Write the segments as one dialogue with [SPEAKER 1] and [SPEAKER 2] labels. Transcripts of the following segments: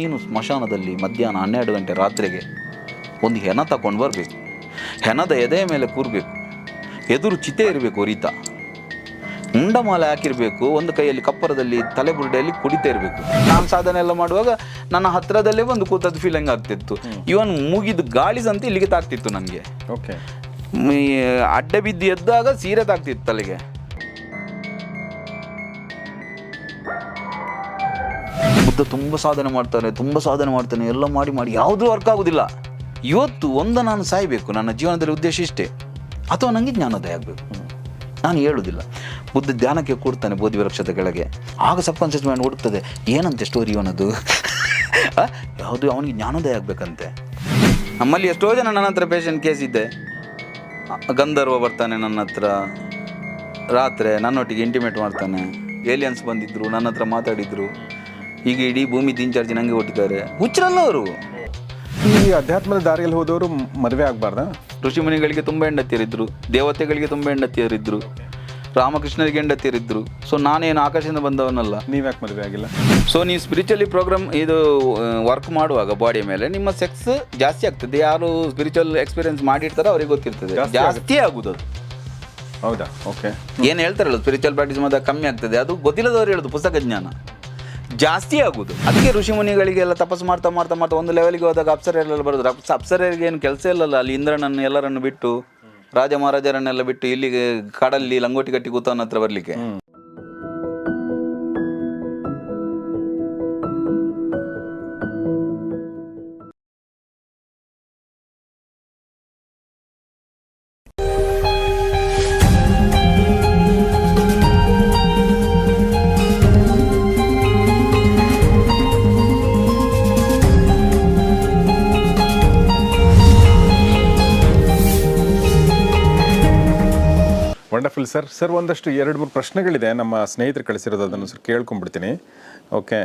[SPEAKER 1] ನೀನು ಸ್ಮಶಾನದಲ್ಲಿ ಮಧ್ಯಾಹ್ನ ಹನ್ನೆರಡು ಗಂಟೆ ರಾತ್ರಿಗೆ ಒಂದು ಹೆಣ ತಗೊಂಡು ಬರಬೇಕು. ಹೆಣದ ಎದೆಯ ಮೇಲೆ ಕೂರಬೇಕು. ಎದುರು ಚಿತೆ ಇರಬೇಕು ರೀತ. ಮುಂಡಮಾಲೆ ಹಾಕಿರಬೇಕು ಒಂದು ಕೈಯಲ್ಲಿ ಕಪ್ಪರದಲ್ಲಿ ತಲೆಬುರುಡೆಯಲ್ಲಿ ಕುಡಿತಾ ಇರಬೇಕು. ನಾನು ಸಾಧನೆ ಎಲ್ಲ ಮಾಡುವಾಗ ನನ್ನ ಹತ್ತಿರದಲ್ಲೇ ಒಂದು ಕೂತದ್ದು ಫೀಲಿಂಗ್ ಆಗ್ತಿತ್ತು? ಇವನ್ ಮುಗಿದ ಗಾಳಿ ಸಂತ ಇಲ್ಲಿಗೆ ತಾಗ್ತಿತ್ತು ನನಗೆ.
[SPEAKER 2] ಓಕೆ
[SPEAKER 1] ಅಡ್ಡ ಬಿದ್ದು ಎದ್ದಾಗ ಸೀರೆ ತಾಗ್ತಿತ್ತು ತಲೆಗೆ. ಬುದ್ಧ ತುಂಬ ಸಾಧನೆ ಮಾಡ್ತಾನೆ, ತುಂಬ ಸಾಧನೆ ಮಾಡ್ತಾನೆ, ಎಲ್ಲ ಮಾಡಿ ಮಾಡಿ ಯಾವುದೂ ವರ್ಕ್ ಆಗೋದಿಲ್ಲ. ಇವತ್ತು ಒಂದ ನಾನು ಸಾಯಬೇಕು, ನನ್ನ ಜೀವನದಲ್ಲಿ ಉದ್ದೇಶ ಇಷ್ಟೇ. ಅಥವಾ ನನಗೆ ಜ್ಞಾನೋದಯ ಆಗಬೇಕು. ನಾನು ಹೇಳುವುದಿಲ್ಲ ಬುದ್ಧ ಧ್ಯಾನಕ್ಕೆ ಕೂಡ್ತಾನೆ ಬೋಧಿ ವೃಕ್ಷದ ಕೆಳಗೆ. ಆಗ ಸಬ್ ಕಾನ್ಷಿಯಸ್ ಮೈಂಡ್ ಹುಡುಕ್ತದೆ ಏನಂತೆ ಸ್ಟೋರಿ ಅನ್ನೋದು ಯಾವುದು ಅವನಿಗೆ ಜ್ಞಾನೋದಯ ಆಗಬೇಕಂತೆ? ನಮ್ಮಲ್ಲಿ ಎಷ್ಟೋ ಜನ ನನ್ನ ಹತ್ರ ಪೇಷಂಟ್ ಕೇಸ್ ಇದ್ದೆ ಗಂಧರ್ವ ಬರ್ತಾನೆ ನನ್ನ ಹತ್ರ. ರಾತ್ರಿ ನನ್ನೊಟ್ಟಿಗೆ ಇಂಟಿಮೇಟ್ ಮಾಡ್ತಾನೆ. ಏಲಿಯನ್ಸ್ ಬಂದಿದ್ರು, ನನ್ನ ಹತ್ರ ಮಾತಾಡಿದ್ರು. ಈಗ ಇಡೀ ಭೂಮಿ ಇನ್ಚಾರ್ಜ್ ನಂಗೆ ಕೊಟ್ಟಿದ್ದಾರೆ ಹುಚ್ಚರಲ್ಲ ಅವರು
[SPEAKER 2] ಈ ಅಧ್ಯಾತ್ಮದ ದಾರಿಯಲ್ಲಿ ಹೋದವರು ಮದುವೆ ಆಗಬಾರ್ದ?
[SPEAKER 1] ಋಷಿ ಮುನಿಗಳಿಗೆ ತುಂಬ ಹೆಂಡತಿಯರಿದ್ರು ದೇವತೆಗಳಿಗೆ ತುಂಬ ಹೆಂಡತಿಯರಿದ್ರು ರಾಮಕೃಷ್ಣರಿಗೆ ಹೆಂಡತಿಯರಿದ್ರು. ಸೊ ನಾನೇನು ಆಕಾಶದಿಂದ ಬಂದವನಲ್ಲ.
[SPEAKER 2] ನೀವು ಯಾಕೆ ಮದುವೆ ಆಗಿಲ್ಲ?
[SPEAKER 1] ಸೊ ನೀವು ಸ್ಪಿರಿಚುವಲಿ ಪ್ರೋಗ್ರಾಮ್ ಇದು ವರ್ಕ್ ಮಾಡುವಾಗ ಬಾಡಿ ಮೇಲೆ ನಿಮ್ಮ ಸೆಕ್ಸ್ ಜಾಸ್ತಿ ಆಗ್ತದೆ. ಯಾರು ಸ್ಪಿರಿಚುವಲ್ ಎಕ್ಸ್ಪೀರಿಯನ್ಸ್ ಮಾಡಿರ್ತಾರೋ ಅವ್ರಿಗೆ ಗೊತ್ತಿರ್ತದೆ.
[SPEAKER 2] ಜಾಸ್ತಿ
[SPEAKER 1] ಜಾಸ್ತಿ ಆಗುದು ಅದು.
[SPEAKER 2] ಹೌದಾ? ಓಕೆ
[SPEAKER 1] ಏನು ಹೇಳ್ತಾರಲ್ಲ ಸ್ಪಿರಿಚುವಲ್ ಪ್ರಾಕ್ಟೀಸ್ ಮಾಡಿದಾಗ ಕಮ್ಮಿ ಆಗ್ತದೆ. ಅದು ಗೊತ್ತಿಲ್ಲದವ್ರು ಹೇಳೋದು ಪುಸ್ತಕ ಜ್ಞಾನ. ಜಾಸ್ತಿ ಆಗುದು. ಅದಕ್ಕೆ ಋಷಿ ಮುನಿಗಳಿಗೆಲ್ಲ ತಪಸ್ಸು ಮಾಡ್ತಾ ಮಾಡ್ತಾ ಮಾಡ್ತಾ ಒಂದು ಲೆವೆಲ್ಗೆ ಹೋದಾಗ ಅಪ್ಸರೆಲ್ಲ ಬರೋದು. ಅಪ್ಸ ಅಪ್ಸರಿಗೆ ಏನು ಕೆಲಸ ಇಲ್ಲಲ್ಲ, ಅಲ್ಲಿ ಇಂದ್ರನನ್ನು ಎಲ್ಲರನ್ನು ಬಿಟ್ಟು, ರಾಜ ಮಹಾರಾಜರನ್ನೆಲ್ಲ ಬಿಟ್ಟು ಇಲ್ಲಿಗೆ ಕಾಡಲ್ಲಿ ಲಂಗೋಟಿ ಕಟ್ಟಿ ಕೂತವನ ಹತ್ರ ಬರಲಿಕ್ಕೆ.
[SPEAKER 2] ಸರ್ ಸರ್ ಒಂದಷ್ಟು ಎರಡು ಮೂರು ಪ್ರಶ್ನೆಗಳಿದೆ. ನಮ್ಮ ಸ್ನೇಹಿತರು ಕಳಿಸಿರೋದು ಅದನ್ನು ಸರ್ ಕೇಳ್ಕೊಂಡ್ಬಿಡ್ತೀನಿ. ಓಕೆ.